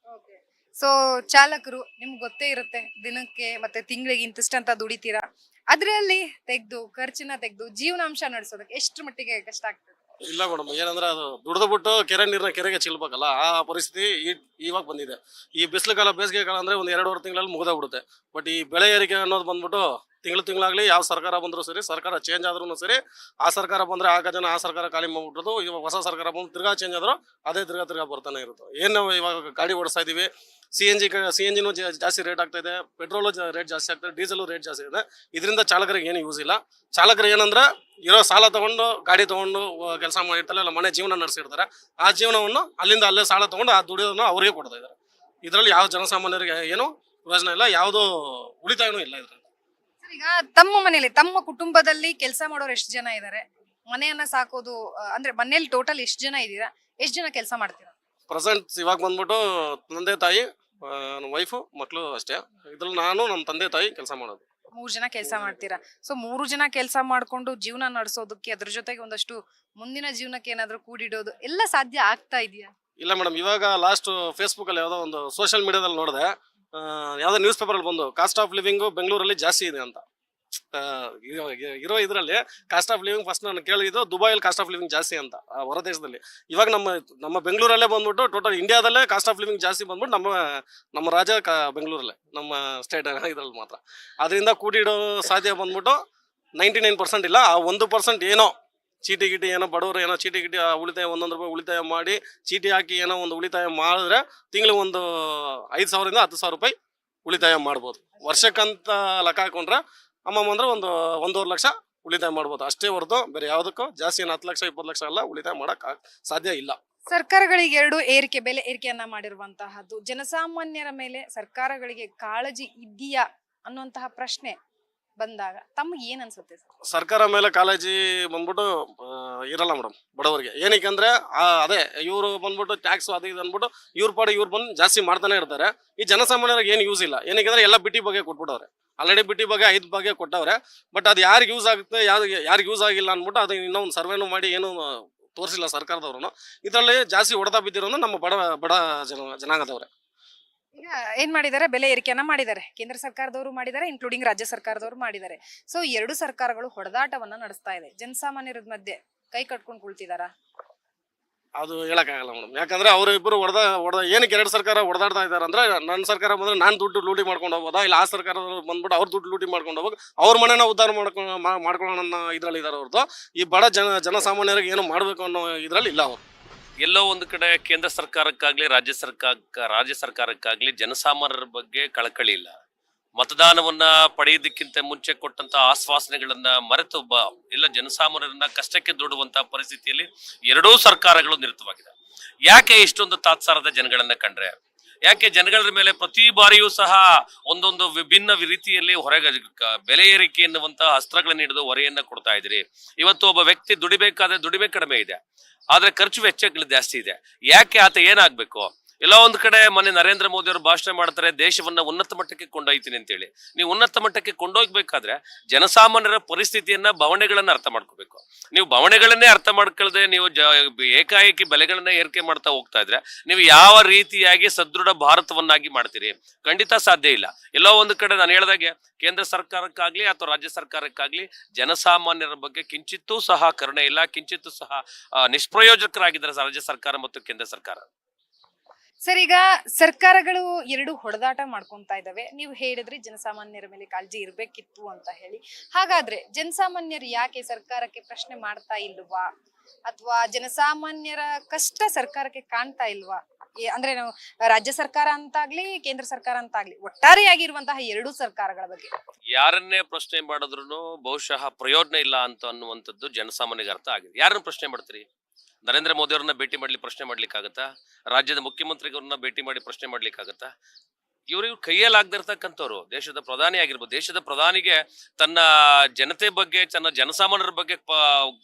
ಸೊ ಚಾಲಕರು ನಿಮ್ಗೆ ಗೊತ್ತೇ ಇರುತ್ತೆ ದಿನಕ್ಕೆ ಮತ್ತೆ ತಿಂಗಳಿಗೆ ಇಂತಿಷ್ಟು ಅಂತ ದುಡಿತೀರಾ? ಅದರಲ್ಲಿ ತೆಗೆದು ಖರ್ಚಿನ ತೆಗೆದು ಜೀವನಾಂಶ ನಡೆಸೋದಕ್ಕೆ ಎಷ್ಟು ಮಟ್ಟಿಗೆ ಕಷ್ಟ ಆಗ್ತದೆ? ಇಲ್ಲ ಮೇಡಮ್, ಏನಂದ್ರೆ ಅದು ದುಡ್ದು ಬಿಟ್ಟು ಕೆರೆ ನೀರನ್ನ ಕೆರೆಗೆ ಚೆಲ್ಬೇಕಲ್ಲ, ಆ ಪರಿಸ್ಥಿತಿ ಈ- ಇವಾಗ ಬಂದಿದೆ. ಈ ಬಿಸಿಲು ಕಾಲ ಬೇಸಿಗೆ ಕಾಲ ಅಂದ್ರೆ ಒಂದು ಎರಡೂವರೆ ತಿಂಗಳಲ್ಲಿ ಮುಗಿದೋಗ್ಬಿಡುತ್ತೆ. ಬಟ್ ಈ ಬೆಳೆ ಏರಿಕೆ ಅನ್ನೋದು ಬಂದ್ಬಿಟ್ಟು ತಿಂಗಳು ತಿಂಗಳಾಗ್ಲಿ ಯಾವ ಸರ್ಕಾರ ಬಂದರೂ ಸರಿ, ಸರ್ಕಾರ ಚೇಂಜ್ ಆದ್ರೂ ಸರಿ, ಆ ಸರ್ಕಾರ ಬಂದ್ರೆ ಆಗ ಜನ ಆ ಸರ್ಕಾರ ಖಾಲಿ ಮಾಡ್ಬಿಟ್ಟು ಇವಾಗ ಹೊಸ ಸರ್ಕಾರ ಬಂದು ತಿರ್ಗಾ ಚೇಂಜ್ ಆದ್ರೂ ಅದೇ ತಿರ್ಗಾ ತಿರ್ಗಾ ಬರ್ತಾನೆ ಇರುತ್ತೆ. ಏನು ಇವಾಗ ಗಾಡಿ ಓಡಿಸ್ತಾ ಇದೀವಿ C N G C N ಜಿನೂ ಜಾಸ್ತಿ ರೇಟ್ ಆಗ್ತಾ ಇದೆ. ಪೆಟ್ರೋಲು ರೇಟ್ ಜಾಸ್ತಿ ಆಗ್ತದೆ ಡೀಸೆಲು ರೇಟ್ ಜಾಸ್ತಿ ಇದೆ. ಇದರಿಂದ ಚಾಲಕರಿಗೆ ಏನು ಯೂಸ್ ಇಲ್ಲ. ಚಾಲಕರು ಏನಂದ್ರೆ, ಇರೋ ಸಾಲ ತಗೊಂಡು, ಗಾಡಿ ತೊಗೊಂಡು ಕೆಲಸ ಮಾಡಿರ್ತಾರೆ ಇಲ್ಲ, ಮನೆ ಜೀವನ ನಡೆಸಿರ್ತಾರೆ. ಆ ಜೀವನವನ್ನು ಅಲ್ಲಿಂದ ಅಲ್ಲೇ ಸಾಲ ತಗೊಂಡು, ಆ ದುಡಿಯೋದನ್ನು ಅವರಿಗೆ ಕೊಡ್ತಾ ಇದ್ದಾರೆ. ಇದರಲ್ಲಿ ಯಾವ ಜನಸಾಮಾನ್ಯರಿಗೆ ಏನು ಪ್ರಯೋಜನ ಇಲ್ಲ. ಯಾವುದು ಉಳಿತಾಯನೂ ಇಲ್ಲ ಇದ್ರಲ್ಲಿ. ಈಗ ತಮ್ಮ ಮನೆಯಲ್ಲಿ, ತಮ್ಮ ಕುಟುಂಬದಲ್ಲಿ ಕೆಲಸ ಮಾಡೋರು ಎಷ್ಟು ಜನ ಇದ್ದಾರೆ ಮನೆಯನ್ನ ಸಾಕೋದು ಅಂದ್ರೆ ಮನೇಲಿ ಟೋಟಲ್ ಎಷ್ಟು ಜನ ಇದ್ದೀರಾ? ಎಷ್ಟು ಜನ ಕೆಲಸ ಮಾಡ್ತೀರಾ? ಪ್ರೆಸೆಂಟ್ ಇವಾಗ ಬಂದ್ಬಿಟ್ಟು ತಂದೆ ತಾಯಿ ವೈಫು ಮಕ್ಕಳು ಅಷ್ಟೇ. ಇದ್ರಲ್ಲಿ ನಾನು ನಮ್ಮ ತಂದೆ ತಾಯಿ ಕೆಲಸ ಮಾಡೋದು. ಮೂರು ಜನ ಕೆಲಸ ಮಾಡ್ತೀರಾ? ಸೊ ಮೂರು ಜನ ಕೆಲಸ ಮಾಡ್ಕೊಂಡು ಜೀವನ ನಡೆಸೋದಕ್ಕೆ ಅದ್ರ ಜೊತೆಗೆ ಒಂದಷ್ಟು ಮುಂದಿನ ಜೀವನಕ್ಕೆ ಏನಾದರೂ ಕೂಡಿಡೋದು ಎಲ್ಲ ಸಾಧ್ಯ ಆಗ್ತಾ ಇದೆಯಾ? ಇಲ್ಲ ಮೇಡಮ್ ಇವಾಗ ಲಾಸ್ಟ್ ಫೇಸ್ಬುಕ್ ಅಲ್ಲಿ ಯಾವುದೋ ಒಂದು ಸೋಷಿಯಲ್ ಮೀಡಿಯಾದಲ್ಲಿ ನೋಡಿದೆ. ಯಾವುದೋ ನ್ಯೂಸ್ ಪೇಪರ್ ಅಲ್ಲಿ ಬಂದು ಕಾಸ್ಟ್ ಆಫ್ ಲಿವಿಂಗು ಬೆಂಗಳೂರಲ್ಲಿ ಜಾಸ್ತಿ ಇದೆ ಅಂತ. ಇರೋ- ಇದರಲ್ಲಿ ಕಾಸ್ಟ್ ಆಫ್ ಲಿವಿಂಗ್ ಫಸ್ಟ್ ನಾನು ಕೇಳಿದ್ದು ದುಬೈಯಲ್ಲಿ ಕಾಸ್ಟ್ ಆಫ್ ಲಿವಿಂಗ್ ಜಾಸ್ತಿ ಅಂತ ಹೊರ ದೇಶದಲ್ಲಿ. ಇವಾಗ ನಮ್ಮ ನಮ್ಮ ಬೆಂಗಳೂರಲ್ಲೇ ಬಂದ್ಬಿಟ್ಟು ಟೋಟಲ್ ಇಂಡಿಯಾದಲ್ಲೇ ಕಾಸ್ಟ್ ಆಫ್ ಲಿವಿಂಗ್ ಜಾಸ್ತಿ ಬಂದ್ಬಿಟ್ಟು ನಮ್ಮ ನಮ್ಮ ರಾಜ್ಯ ಬೆಂಗಳೂರಲ್ಲೇ, ನಮ್ಮ ಸ್ಟೇಟ್ ಇದರಲ್ಲಿ ಮಾತ್ರ. ಅದರಿಂದ ಕೂಡಿಡೋ ಸಾಧ್ಯ ಬಂದ್ಬಿಟ್ಟು ನೈಂಟಿ ನೈನ್ ಪರ್ಸೆಂಟ್ ಇಲ್ಲ, ಆ ಒಂದು ಪರ್ಸೆಂಟ್ ಏನೋ ಚೀಟಿ ಗಿಟಿ ಏನೋ ಬಡವರು ಏನೋ ಚೀಟಿ ಗಿಟಿ ಉಳಿತಾಯ ಒಂದೊಂದು ರೂಪಾಯಿ ಉಳಿತಾಯ ಮಾಡಿ ಚೀಟಿ ಹಾಕಿ ಏನೋ ಒಂದು ಉಳಿತಾಯ ಮಾಡಿದ್ರೆ ತಿಂಗಳಿಗೆ ಒಂದು ಐದು ಸಾವಿರದಿಂದ ಹತ್ತು ಸಾವಿರ ರೂಪಾಯಿ ಉಳಿತಾಯ ಮಾಡ್ಬೋದು. ವರ್ಷಕ್ಕಂತ ಲೆಕ್ಕ ಹಾಕೊಂಡ್ರೆ ಅಮ್ಮಮ್ಮ ಅಂದ್ರೆ ಒಂದು ಒಂದೂವರೆ ಲಕ್ಷ ಉಳಿತಾಯ ಮಾಡ್ಬೋದು. ಅಷ್ಟೇ ಹೊರತು ಬೇರೆ ಯಾವುದಕ್ಕೂ ಜಾಸ್ತಿ ಏನು ಹತ್ತು ಲಕ್ಷ, ಇಪ್ಪತ್ತು ಲಕ್ಷ ಎಲ್ಲ ಉಳಿತಾಯ ಮಾಡಕ್ ಸಾಧ್ಯ ಇಲ್ಲ. ಸರ್ಕಾರಗಳಿಗೆ ಎರಡು ಏರಿಕೆ, ಬೆಲೆ ಏರಿಕೆಯನ್ನ ಮಾಡಿರುವಂತಹದ್ದು. ಜನಸಾಮಾನ್ಯರ ಮೇಲೆ ಸರ್ಕಾರಗಳಿಗೆ ಕಾಳಜಿ ಇದೆಯಾ ಅನ್ನುವಂತಹ ಪ್ರಶ್ನೆ ಬಂದಾಗ ತಮ್ಗೆ ಏನ್ ಅನ್ಸುತ್ತೆ ಸರ್? ಸರ್ಕಾರ ಮೇಲೆ ಕಾಳಜಿ ಬಂದ್ಬಿಟ್ಟು ಇರಲ್ಲ ಮೇಡಮ್, ಬಡವರಿಗೆ. ಏನಕ್ಕೆ ಅಂದ್ರೆ ಅದೇ, ಇವರು ಬಂದ್ಬಿಟ್ಟು ಟ್ಯಾಕ್ಸ್ ಅದು ಇದು ಅಂದ್ಬಿಟ್ಟು, ಇವ್ರ ಪಾಡ ಇವ್ರು ಬಂದು ಜಾಸ್ತಿ ಮಾಡ್ತಾನೆ ಇರ್ತಾರೆ. ಈ ಜನಸಾಮಾನ್ಯರಿಗೆ ಏನು ಯೂಸ್ ಇಲ್ಲ. ಏನಕ್ಕೆ ಅಂದ್ರೆ ಎಲ್ಲ ಬಿಟ್ಟಿ ಬಗ್ಗೆ ಕೊಟ್ಬಿಟ್ಟವ್ರೆ. ಆಲ್ರೆಡಿ ಬಿಟ್ಟಿ ಬಗ್ಗೆ ಐದು ಬಗ್ಗೆ ಕೊಟ್ಟವ್ರೆ. ಬಟ್ ಅದು ಯಾರಿಗೆ ಯೂಸ್ ಆಗುತ್ತೆ, ಯಾರಿಗೆ ಯಾರಿಗೆ ಯೂಸ್ ಆಗಿಲ್ಲ ಅಂದ್ಬಿಟ್ಟು ಅದು ಇನ್ನೊಂದು ಒಂದು ಸರ್ವೆನೂ ಮಾಡಿ ಏನು ತೋರಿಸಿಲ್ಲ ಸರ್ಕಾರದವ್ರು ಇದರಲ್ಲಿ ಜಾಸ್ತಿ ಹೊಡೆತ ಬಿದ್ದಿರೋದು ನಮ್ಮ ಬಡ ಬಡ ಜನ, ಜನಾಂಗದವ್ರೆ. ಈಗ ಏನ್ ಮಾಡಿದ್ದಾರೆ ಬೆಲೆ ಏರಿಕೆಯನ್ನ ಮಾಡಿದ್ದಾರೆ ಕೇಂದ್ರ ಸರ್ಕಾರದವರು ಮಾಡಿದ್ದಾರೆ ಇನ್ಕ್ಲೂಡಿಂಗ್ ರಾಜ್ಯ ಸರ್ಕಾರದವರು ಮಾಡಿದ್ದಾರೆ ಸೊ ಎರಡು ಸರ್ಕಾರಗಳು ಹೊಡೆದಾಟವನ್ನ ನಡೆಸ್ತಾ ಇದೆ. ಜನಸಾಮಾನ್ಯರ ಮಧ್ಯೆ ಕೈ ಕಟ್ಕೊಂಡು ಕುಳ್ತಿದಾರ? ಅದು ಹೇಳಕ್ಕಾಗಲ್ಲ ಮೇಡಮ್ ಯಾಕಂದ್ರೆ ಅವ್ರ ಇಬ್ಬರು ಹೊಡೆದ ಹೊಡೆದ, ಏನಕ್ಕೆ ಎರಡು ಸರ್ಕಾರ ಹೊಡೆದಾಡ್ತಾ ಇದ್ದಾರೆ ಅಂದ್ರೆ ನನ್ನ ಸರ್ಕಾರ ಬಂದ್ರೆ ನಾನು ದುಡ್ಡು ಲೂಟಿ ಮಾಡ್ಕೊಂಡು ಹೋಗೋದಾ ಇಲ್ಲ ಆ ಸರ್ಕಾರ ಬಂದ್ಬಿಟ್ಟು ಅವ್ರ ದುಡ್ಡು ಲೂಟಿ ಮಾಡ್ಕೊಂಡು ಹೋಗ್ಬೇಕು. ಅವ್ರ ಮನೆನ ಉದ್ಧಾರ ಮಾಡ್ಕೊಂಡು ಮಾಡ್ಕೊಳ್ಳೋಣ ಇದ್ರಲ್ಲಿ ಇದ್ದಾರೆ ಅವ್ರದ್ದು ಈ ಬಡ ಜನ, ಜನಸಾಮಾನ್ಯರಿಗೆ ಏನು ಮಾಡಬೇಕು ಅನ್ನೋ ಇದ್ರಲ್ಲಿ ಇಲ್ಲ ಅವರು. ಎಲ್ಲೋ ಒಂದು ಕಡೆ ಕೇಂದ್ರ ಸರ್ಕಾರಕ್ಕಾಗ್ಲಿ, ರಾಜ್ಯ ಸರ್ಕಾರ ರಾಜ್ಯ ಸರ್ಕಾರಕ್ಕಾಗ್ಲಿ ಜನಸಾಮಾನ್ಯರ ಬಗ್ಗೆ ಕಳಕಳಿ ಇಲ್ಲ. ಮತದಾನವನ್ನ ಪಡೆಯೋದಕ್ಕಿಂತ ಮುಂಚೆ ಕೊಟ್ಟಂತ ಆಶ್ವಾಸನೆಗಳನ್ನ ಮರೆತು ಬ ಎಲ್ಲ ಜನಸಾಮಾನ್ಯರನ್ನ ಕಷ್ಟಕ್ಕೆ ದೂಡುವಂತಹ ಪರಿಸ್ಥಿತಿಯಲ್ಲಿ ಎರಡೂ ಸರ್ಕಾರಗಳು ನಿರತವಾಗಿದೆ ಯಾಕೆ ಇಷ್ಟೊಂದು ತಾತ್ಸಾರದ ಜನಗಳನ್ನ ಕಂಡ್ರೆ? ಯಾಕೆ ಜನಗಳ ಮೇಲೆ ಪ್ರತಿ ಬಾರಿಯೂ ಸಹ ಒಂದೊಂದು ವಿಭಿನ್ನ ರೀತಿಯಲ್ಲಿ ಹೊರಗೆ ಬೆಲೆ ಏರಿಕೆ ಎನ್ನುವಂತಹ ಅಸ್ತ್ರಗಳನ್ನ ಹಿಡಿದು ಹೊರೆಯನ್ನ ಕೊಡ್ತಾ ಇದ್ರಿ ಇವತ್ತು ಒಬ್ಬ ವ್ಯಕ್ತಿ ದುಡಿಬೇಕಾದ್ರೆ ದುಡಿಮೆ ಕಡಿಮೆ ಇದೆ. ಆದ್ರೆ ಖರ್ಚು ವೆಚ್ಚಗಳು ಜಾಸ್ತಿ ಇದೆ. ಯಾಕೆ ಆತ ಏನಾಗ್ಬೇಕು? ಎಲ್ಲೋ ಒಂದು ಕಡೆ ಮೊನ್ನೆ ನರೇಂದ್ರ ಮೋದಿ ಅವರು ಭಾಷಣ ಮಾಡ್ತಾರೆ, ದೇಶವನ್ನ ಉನ್ನತ ಮಟ್ಟಕ್ಕೆ ಕೊಂಡೊಯ್ತೀನಿ ಅಂತೇಳಿ. ನೀವು ಉನ್ನತ ಮಟ್ಟಕ್ಕೆ ಕೊಂಡೋಗ್ಬೇಕಾದ್ರೆ ಜನಸಾಮಾನ್ಯರ ಪರಿಸ್ಥಿತಿಯನ್ನ, ಭಾವನೆಗಳನ್ನ ಅರ್ಥ ಮಾಡ್ಕೋಬೇಕು. ನೀವು ಭಾವನೆಗಳನ್ನೇ ಅರ್ಥ ಮಾಡ್ಕೊಳ್ಳದೆ ನೀವು ಏಕಾಏಕಿ ಬೆಲೆಗಳನ್ನ ಏರಿಕೆ ಮಾಡ್ತಾ ಹೋಗ್ತಾ ಇದ್ರೆ, ನೀವು ಯಾವ ರೀತಿಯಾಗಿ ಸದೃಢ ಭಾರತವನ್ನಾಗಿ ಮಾಡ್ತೀರಿ? ಖಂಡಿತ ಸಾಧ್ಯ ಇಲ್ಲ. ಎಲ್ಲೋ ಒಂದು ಕಡೆ ನಾನು ಹೇಳ್ದಾಗೆ, ಕೇಂದ್ರ ಸರ್ಕಾರಕ್ಕಾಗ್ಲಿ ಅಥವಾ ರಾಜ್ಯ ಸರ್ಕಾರಕ್ಕಾಗ್ಲಿ ಜನಸಾಮಾನ್ಯರ ಬಗ್ಗೆ ಕಿಂಚಿತ್ತೂ ಸಹ ಕರುಣೆ ಇಲ್ಲ, ಕಿಂಚಿತ್ತೂ ಸಹ ನಿಷ್ಪ್ರಯೋಜಕರಾಗಿದ್ದಾರೆ ರಾಜ್ಯ ಸರ್ಕಾರ ಮತ್ತು ಕೇಂದ್ರ ಸರ್ಕಾರ. ಸರ್, ಈಗ ಸರ್ಕಾರಗಳು ಎರಡು ಹೊಡೆದಾಟ ಮಾಡ್ಕೊಂತಾ ಇದಾವೆ ನೀವು ಹೇಳಿದ್ರಿ ಜನಸಾಮಾನ್ಯರ ಮೇಲೆ ಕಾಳಜಿ ಇರಬೇಕಿತ್ತು ಅಂತ ಹೇಳಿ. ಹಾಗಾದ್ರೆ ಜನಸಾಮಾನ್ಯರು ಯಾಕೆ ಸರ್ಕಾರಕ್ಕೆ ಪ್ರಶ್ನೆ ಮಾಡ್ತಾ ಇಲ್ವಾ? ಅಥವಾ ಜನಸಾಮಾನ್ಯರ ಕಷ್ಟ ಸರ್ಕಾರಕ್ಕೆ ಕಾಣ್ತಾ ಇಲ್ವಾ? ಅಂದ್ರೆ ನಾವು ರಾಜ್ಯ ಸರ್ಕಾರ ಅಂತಾಗ್ಲಿ, ಕೇಂದ್ರ ಸರ್ಕಾರ ಅಂತಾಗ್ಲಿ, ಒಟ್ಟಾರೆಯಾಗಿರುವಂತಹ ಎರಡು ಸರ್ಕಾರಗಳ ಬಗ್ಗೆ. ಯಾರನ್ನೇ ಪ್ರಶ್ನೆ ಮಾಡಿದ್ರು ಬಹುಶಃ ಪ್ರಯೋಜನ ಇಲ್ಲ ಅಂತ ಅನ್ನುವಂಥದ್ದು ಜನಸಾಮಾನ್ಯರಿಗೆ ಅರ್ಥ ಆಗಿದೆ. ಯಾರನ್ನು ಪ್ರಶ್ನೆ ಮಾಡ್ತೀರಿ? ನರೇಂದ್ರ ಮೋದಿ ಅವರನ್ನ ಭೇಟಿ ಮಾಡ್ಲಿ ಪ್ರಶ್ನೆ ಮಾಡ್ಲಿಕ್ಕಾಗತ್ತಾ? ರಾಜ್ಯದ ಮುಖ್ಯಮಂತ್ರಿಗಳನ್ನ ಭೇಟಿ ಮಾಡಿ ಪ್ರಶ್ನೆ ಮಾಡ್ಲಿಕ್ಕಾಗತ್ತಾ? ಇವರಿವ್ರು ಕೈಯಲ್ಲಿ ಆಗದಿರ್ತಕ್ಕಂಥವ್ರು ದೇಶದ ಪ್ರಧಾನಿ ಆಗಿರ್ಬೋದು. ದೇಶದ ಪ್ರಧಾನಿಗೆ ತನ್ನ ಜನತೆ ಬಗ್ಗೆ, ತನ್ನ ಜನಸಾಮಾನ್ಯರ ಬಗ್ಗೆ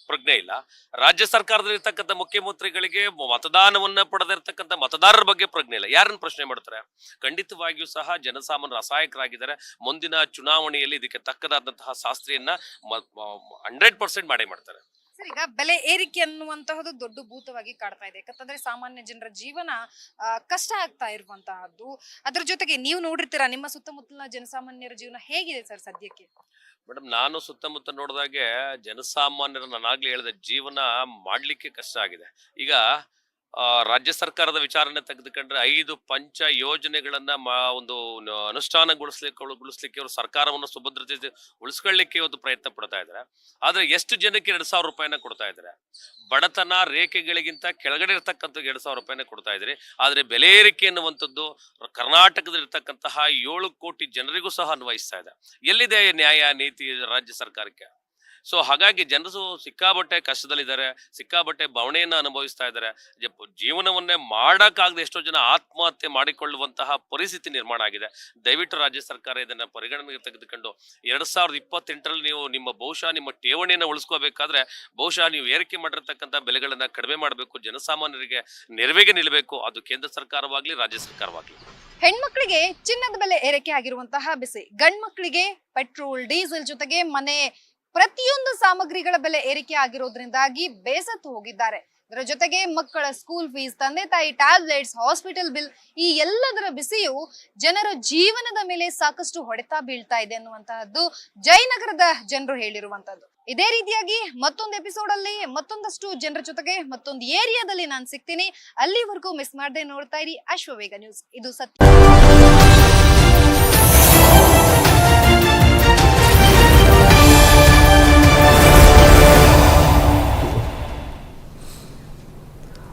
ಪ್ರಜ್ಞೆ ಇಲ್ಲ. ರಾಜ್ಯ ಸರ್ಕಾರದಲ್ಲಿ ಇರ್ತಕ್ಕಂಥ ಮುಖ್ಯಮಂತ್ರಿಗಳಿಗೆ ಮತದಾನವನ್ನ ಪಡೆದಿರ್ತಕ್ಕಂಥ ಮತದಾರರ ಬಗ್ಗೆ ಪ್ರಜ್ಞೆ ಇಲ್ಲ. ಯಾರನ್ನು ಪ್ರಶ್ನೆ ಮಾಡ್ತಾರೆ? ಖಂಡಿತವಾಗಿಯೂ ಸಹ ಜನಸಾಮಾನ್ಯರು ಅಸಹಾಯಕರಾಗಿದ್ದಾರೆ ಮುಂದಿನ ಚುನಾವಣೆಯಲ್ಲಿ ಇದಕ್ಕೆ ತಕ್ಕದಾದಂತಹ ಶಾಸ್ತ್ರಿಯನ್ನ ಹಂಡ್ರೆಡ್ ಪರ್ಸೆಂಟ್ ಮಾಡೇ ಮಾಡ್ತಾರೆ. ಸರ್ ಈಗ ಬೆಲೆ ಏರಿಕೆ ಅನ್ನುವಂತಹದ್ದು ದೊಡ್ಡ ಭೂತವಾಗಿ ಕಾಡ್ತಾ ಇದೆ. ಯಾಕಂತಂದ್ರೆ ಸಾಮಾನ್ಯ ಜನರ ಜೀವನ ಕಷ್ಟ ಆಗ್ತಾ ಇರುವಂತಹದ್ದು. ಅದ್ರ ಜೊತೆಗೆ ನೀವು ನೋಡಿರ್ತೀರಾ ನಿಮ್ಮ ಸುತ್ತಮುತ್ತಲಿನ ಜನಸಾಮಾನ್ಯರ ಜೀವನ ಹೇಗಿದೆ ಸರ್ ಸದ್ಯಕ್ಕೆ? ಮೇಡಮ್ ನಾನು ಸುತ್ತಮುತ್ತ ನೋಡಿದಾಗೆ ಜನಸಾಮಾನ್ಯರ ನಾನಾಗ್ಲೇ ಹೇಳಿದೆ, ಜೀವನ ಮಾಡ್ಲಿಕ್ಕೆ ಕಷ್ಟ ಆಗಿದೆ. ಈಗ ರಾಜ್ಯ ಸರ್ಕಾರದ ವಿಚಾರಣೆ ತೆಗೆದುಕೊಂಡ್ರೆ ಐದು ಪಂಚ ಯೋಜನೆಗಳನ್ನ ಒಂದು ಅನುಷ್ಠಾನಗೊಳಿಸ್ಲಿಕ್ಕೆ, ಗೊಳಿಸ್ಲಿಕ್ಕೆ ಅವರು ಸರ್ಕಾರವನ್ನು ಸುಭದ್ರತೆ ಉಳಿಸ್ಕೊಳ್ಳಿಕ್ಕೆ ಇವತ್ತು ಪ್ರಯತ್ನ ಪಡ್ತಾ ಇದ್ದಾರೆ ಆದ್ರೆ ಎಷ್ಟು ಜನಕ್ಕೆ ಎರಡ್ ಸಾವಿರ ರೂಪಾಯಿನ ಕೊಡ್ತಾ ಇದ್ದಾರೆ ಬಡತನ ರೇಖೆಗಳಿಗಿಂತ ಕೆಳಗಡೆ ಇರ್ತಕ್ಕಂಥ ಎರಡ್ ಸಾವಿರ ರೂಪಾಯಿನ ಕೊಡ್ತಾ ಇದ್ದಾರೆ ಆದ್ರೆ ಬೆಲೆ ಏರಿಕೆ ಅನ್ನುವಂಥದ್ದು ಕರ್ನಾಟಕದಲ್ಲಿ ಇರ್ತಕ್ಕಂತಹ ಏಳು ಕೋಟಿ ಜನರಿಗೂ ಸಹ ಅನ್ವಯಿಸ್ತಾ ಇದೆ. ಎಲ್ಲಿದೆ ನ್ಯಾಯ ನೀತಿ ರಾಜ್ಯ ಸರ್ಕಾರಕ್ಕೆ? ಸೊ ಹಾಗಾಗಿ ಜನರು ಸಿಕ್ಕಾಬಟ್ಟೆ ಕಷ್ಟದಲ್ಲಿದ್ದಾರೆ ಸಿಕ್ಕಾಬಟ್ಟೆ ಬವಣೆಯನ್ನ ಅನುಭವಿಸ್ತಾ ಇದ್ದಾರೆ. ಜೀವನವನ್ನೇ ಮಾಡಕ್ಕಾಗದೆ ಎಷ್ಟೋ ಜನ ಆತ್ಮಹತ್ಯೆ ಮಾಡಿಕೊಳ್ಳುವಂತಹ ಪರಿಸ್ಥಿತಿ ನಿರ್ಮಾಣ ಆಗಿದೆ. ದಯವಿಟ್ಟು ರಾಜ್ಯ ಸರ್ಕಾರ ಇದನ್ನ ಪರಿಗಣನೆಗೆ ತೆಗೆದುಕೊಂಡು, ಎರಡ್ ಸಾವಿರದ ಇಪ್ಪತ್ತೆಂಟರಲ್ಲಿ ನೀವು ನಿಮ್ಮ ಬಹುಶಃ ನಿಮ್ಮ ಠೇವಣಿಯನ್ನು ಉಳಿಸ್ಕೋಬೇಕಾದ್ರೆ, ಬಹುಶಃ ನೀವು ಏರಿಕೆ ಮಾಡಿರ್ತಕ್ಕಂಥ ಬೆಲೆಗಳನ್ನ ಕಡಿಮೆ ಮಾಡಬೇಕು, ಜನಸಾಮಾನ್ಯರಿಗೆ ನೆರವಿಗೆ ನಿಲ್ಲಬೇಕು ಅದು ಕೇಂದ್ರ ಸರ್ಕಾರವಾಗ್ಲಿ, ರಾಜ್ಯ ಸರ್ಕಾರವಾಗ್ಲಿ. ಹೆಣ್ಮಕ್ಳಿಗೆ ಚಿನ್ನದ ಬೆಲೆ ಏರಿಕೆ ಆಗಿರುವಂತಹ ಬಿಸಿ. ಗಂಡ್ ಮಕ್ಕಳಿಗೆ ಪೆಟ್ರೋಲ್, ಡೀಸೆಲ್ ಜೊತೆಗೆ ಮನೆ ಪ್ರತಿಯೊಂದು ಸಾಮಗ್ರಿಗಳ ಬೆಲೆ ಏರಿಕೆ ಆಗಿರೋದ್ರಿಂದಾಗಿ ಬೇಸತ್ತು ಹೋಗಿದ್ದಾರೆ. ಇದರ ಜೊತೆಗೆ ಮಕ್ಕಳ ಸ್ಕೂಲ್ ಫೀಸ್ ತಂದೆ ತಾಯಿ ಟ್ಯಾಬ್ಲೆಟ್ಸ್ ಹಾಸ್ಪಿಟಲ್ ಬಿಲ್ ಈ ಎಲ್ಲದರ ಬಿಸಿಯು ಜನರ ಜೀವನದ ಮೇಲೆ ಸಾಕಷ್ಟು ಹೊಡೆತ ಬೀಳ್ತಾ ಇದೆ ಅನ್ನುವಂತಹದ್ದು ಜಯನಗರದ ಜನರು ಹೇಳಿರುವಂತದ್ದು ಇದೇ ರೀತಿಯಾಗಿ ಮತ್ತೊಂದು ಎಪಿಸೋಡ್ ಅಲ್ಲಿ ಮತ್ತೊಂದಷ್ಟು ಜನರ ಜೊತೆಗೆ ಮತ್ತೊಂದು ಏರಿಯಾದಲ್ಲಿ ನಾನು ಸಿಗ್ತೀನಿ. ಅಲ್ಲಿವರೆಗೂ ಮಿಸ್ ಮಾಡದೆ ನೋಡ್ತಾ ಇರಿ. ಅಶ್ವವೇಗ ನ್ಯೂಸ್ ಇದು ಸತ್ಯ.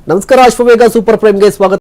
ನಮಸ್ಕಾರ ಅಶ್ವವೇಗ ಸೂಪರ್ ಪ್ರೈಮ್ಗೆ ಸ್ವಾಗತ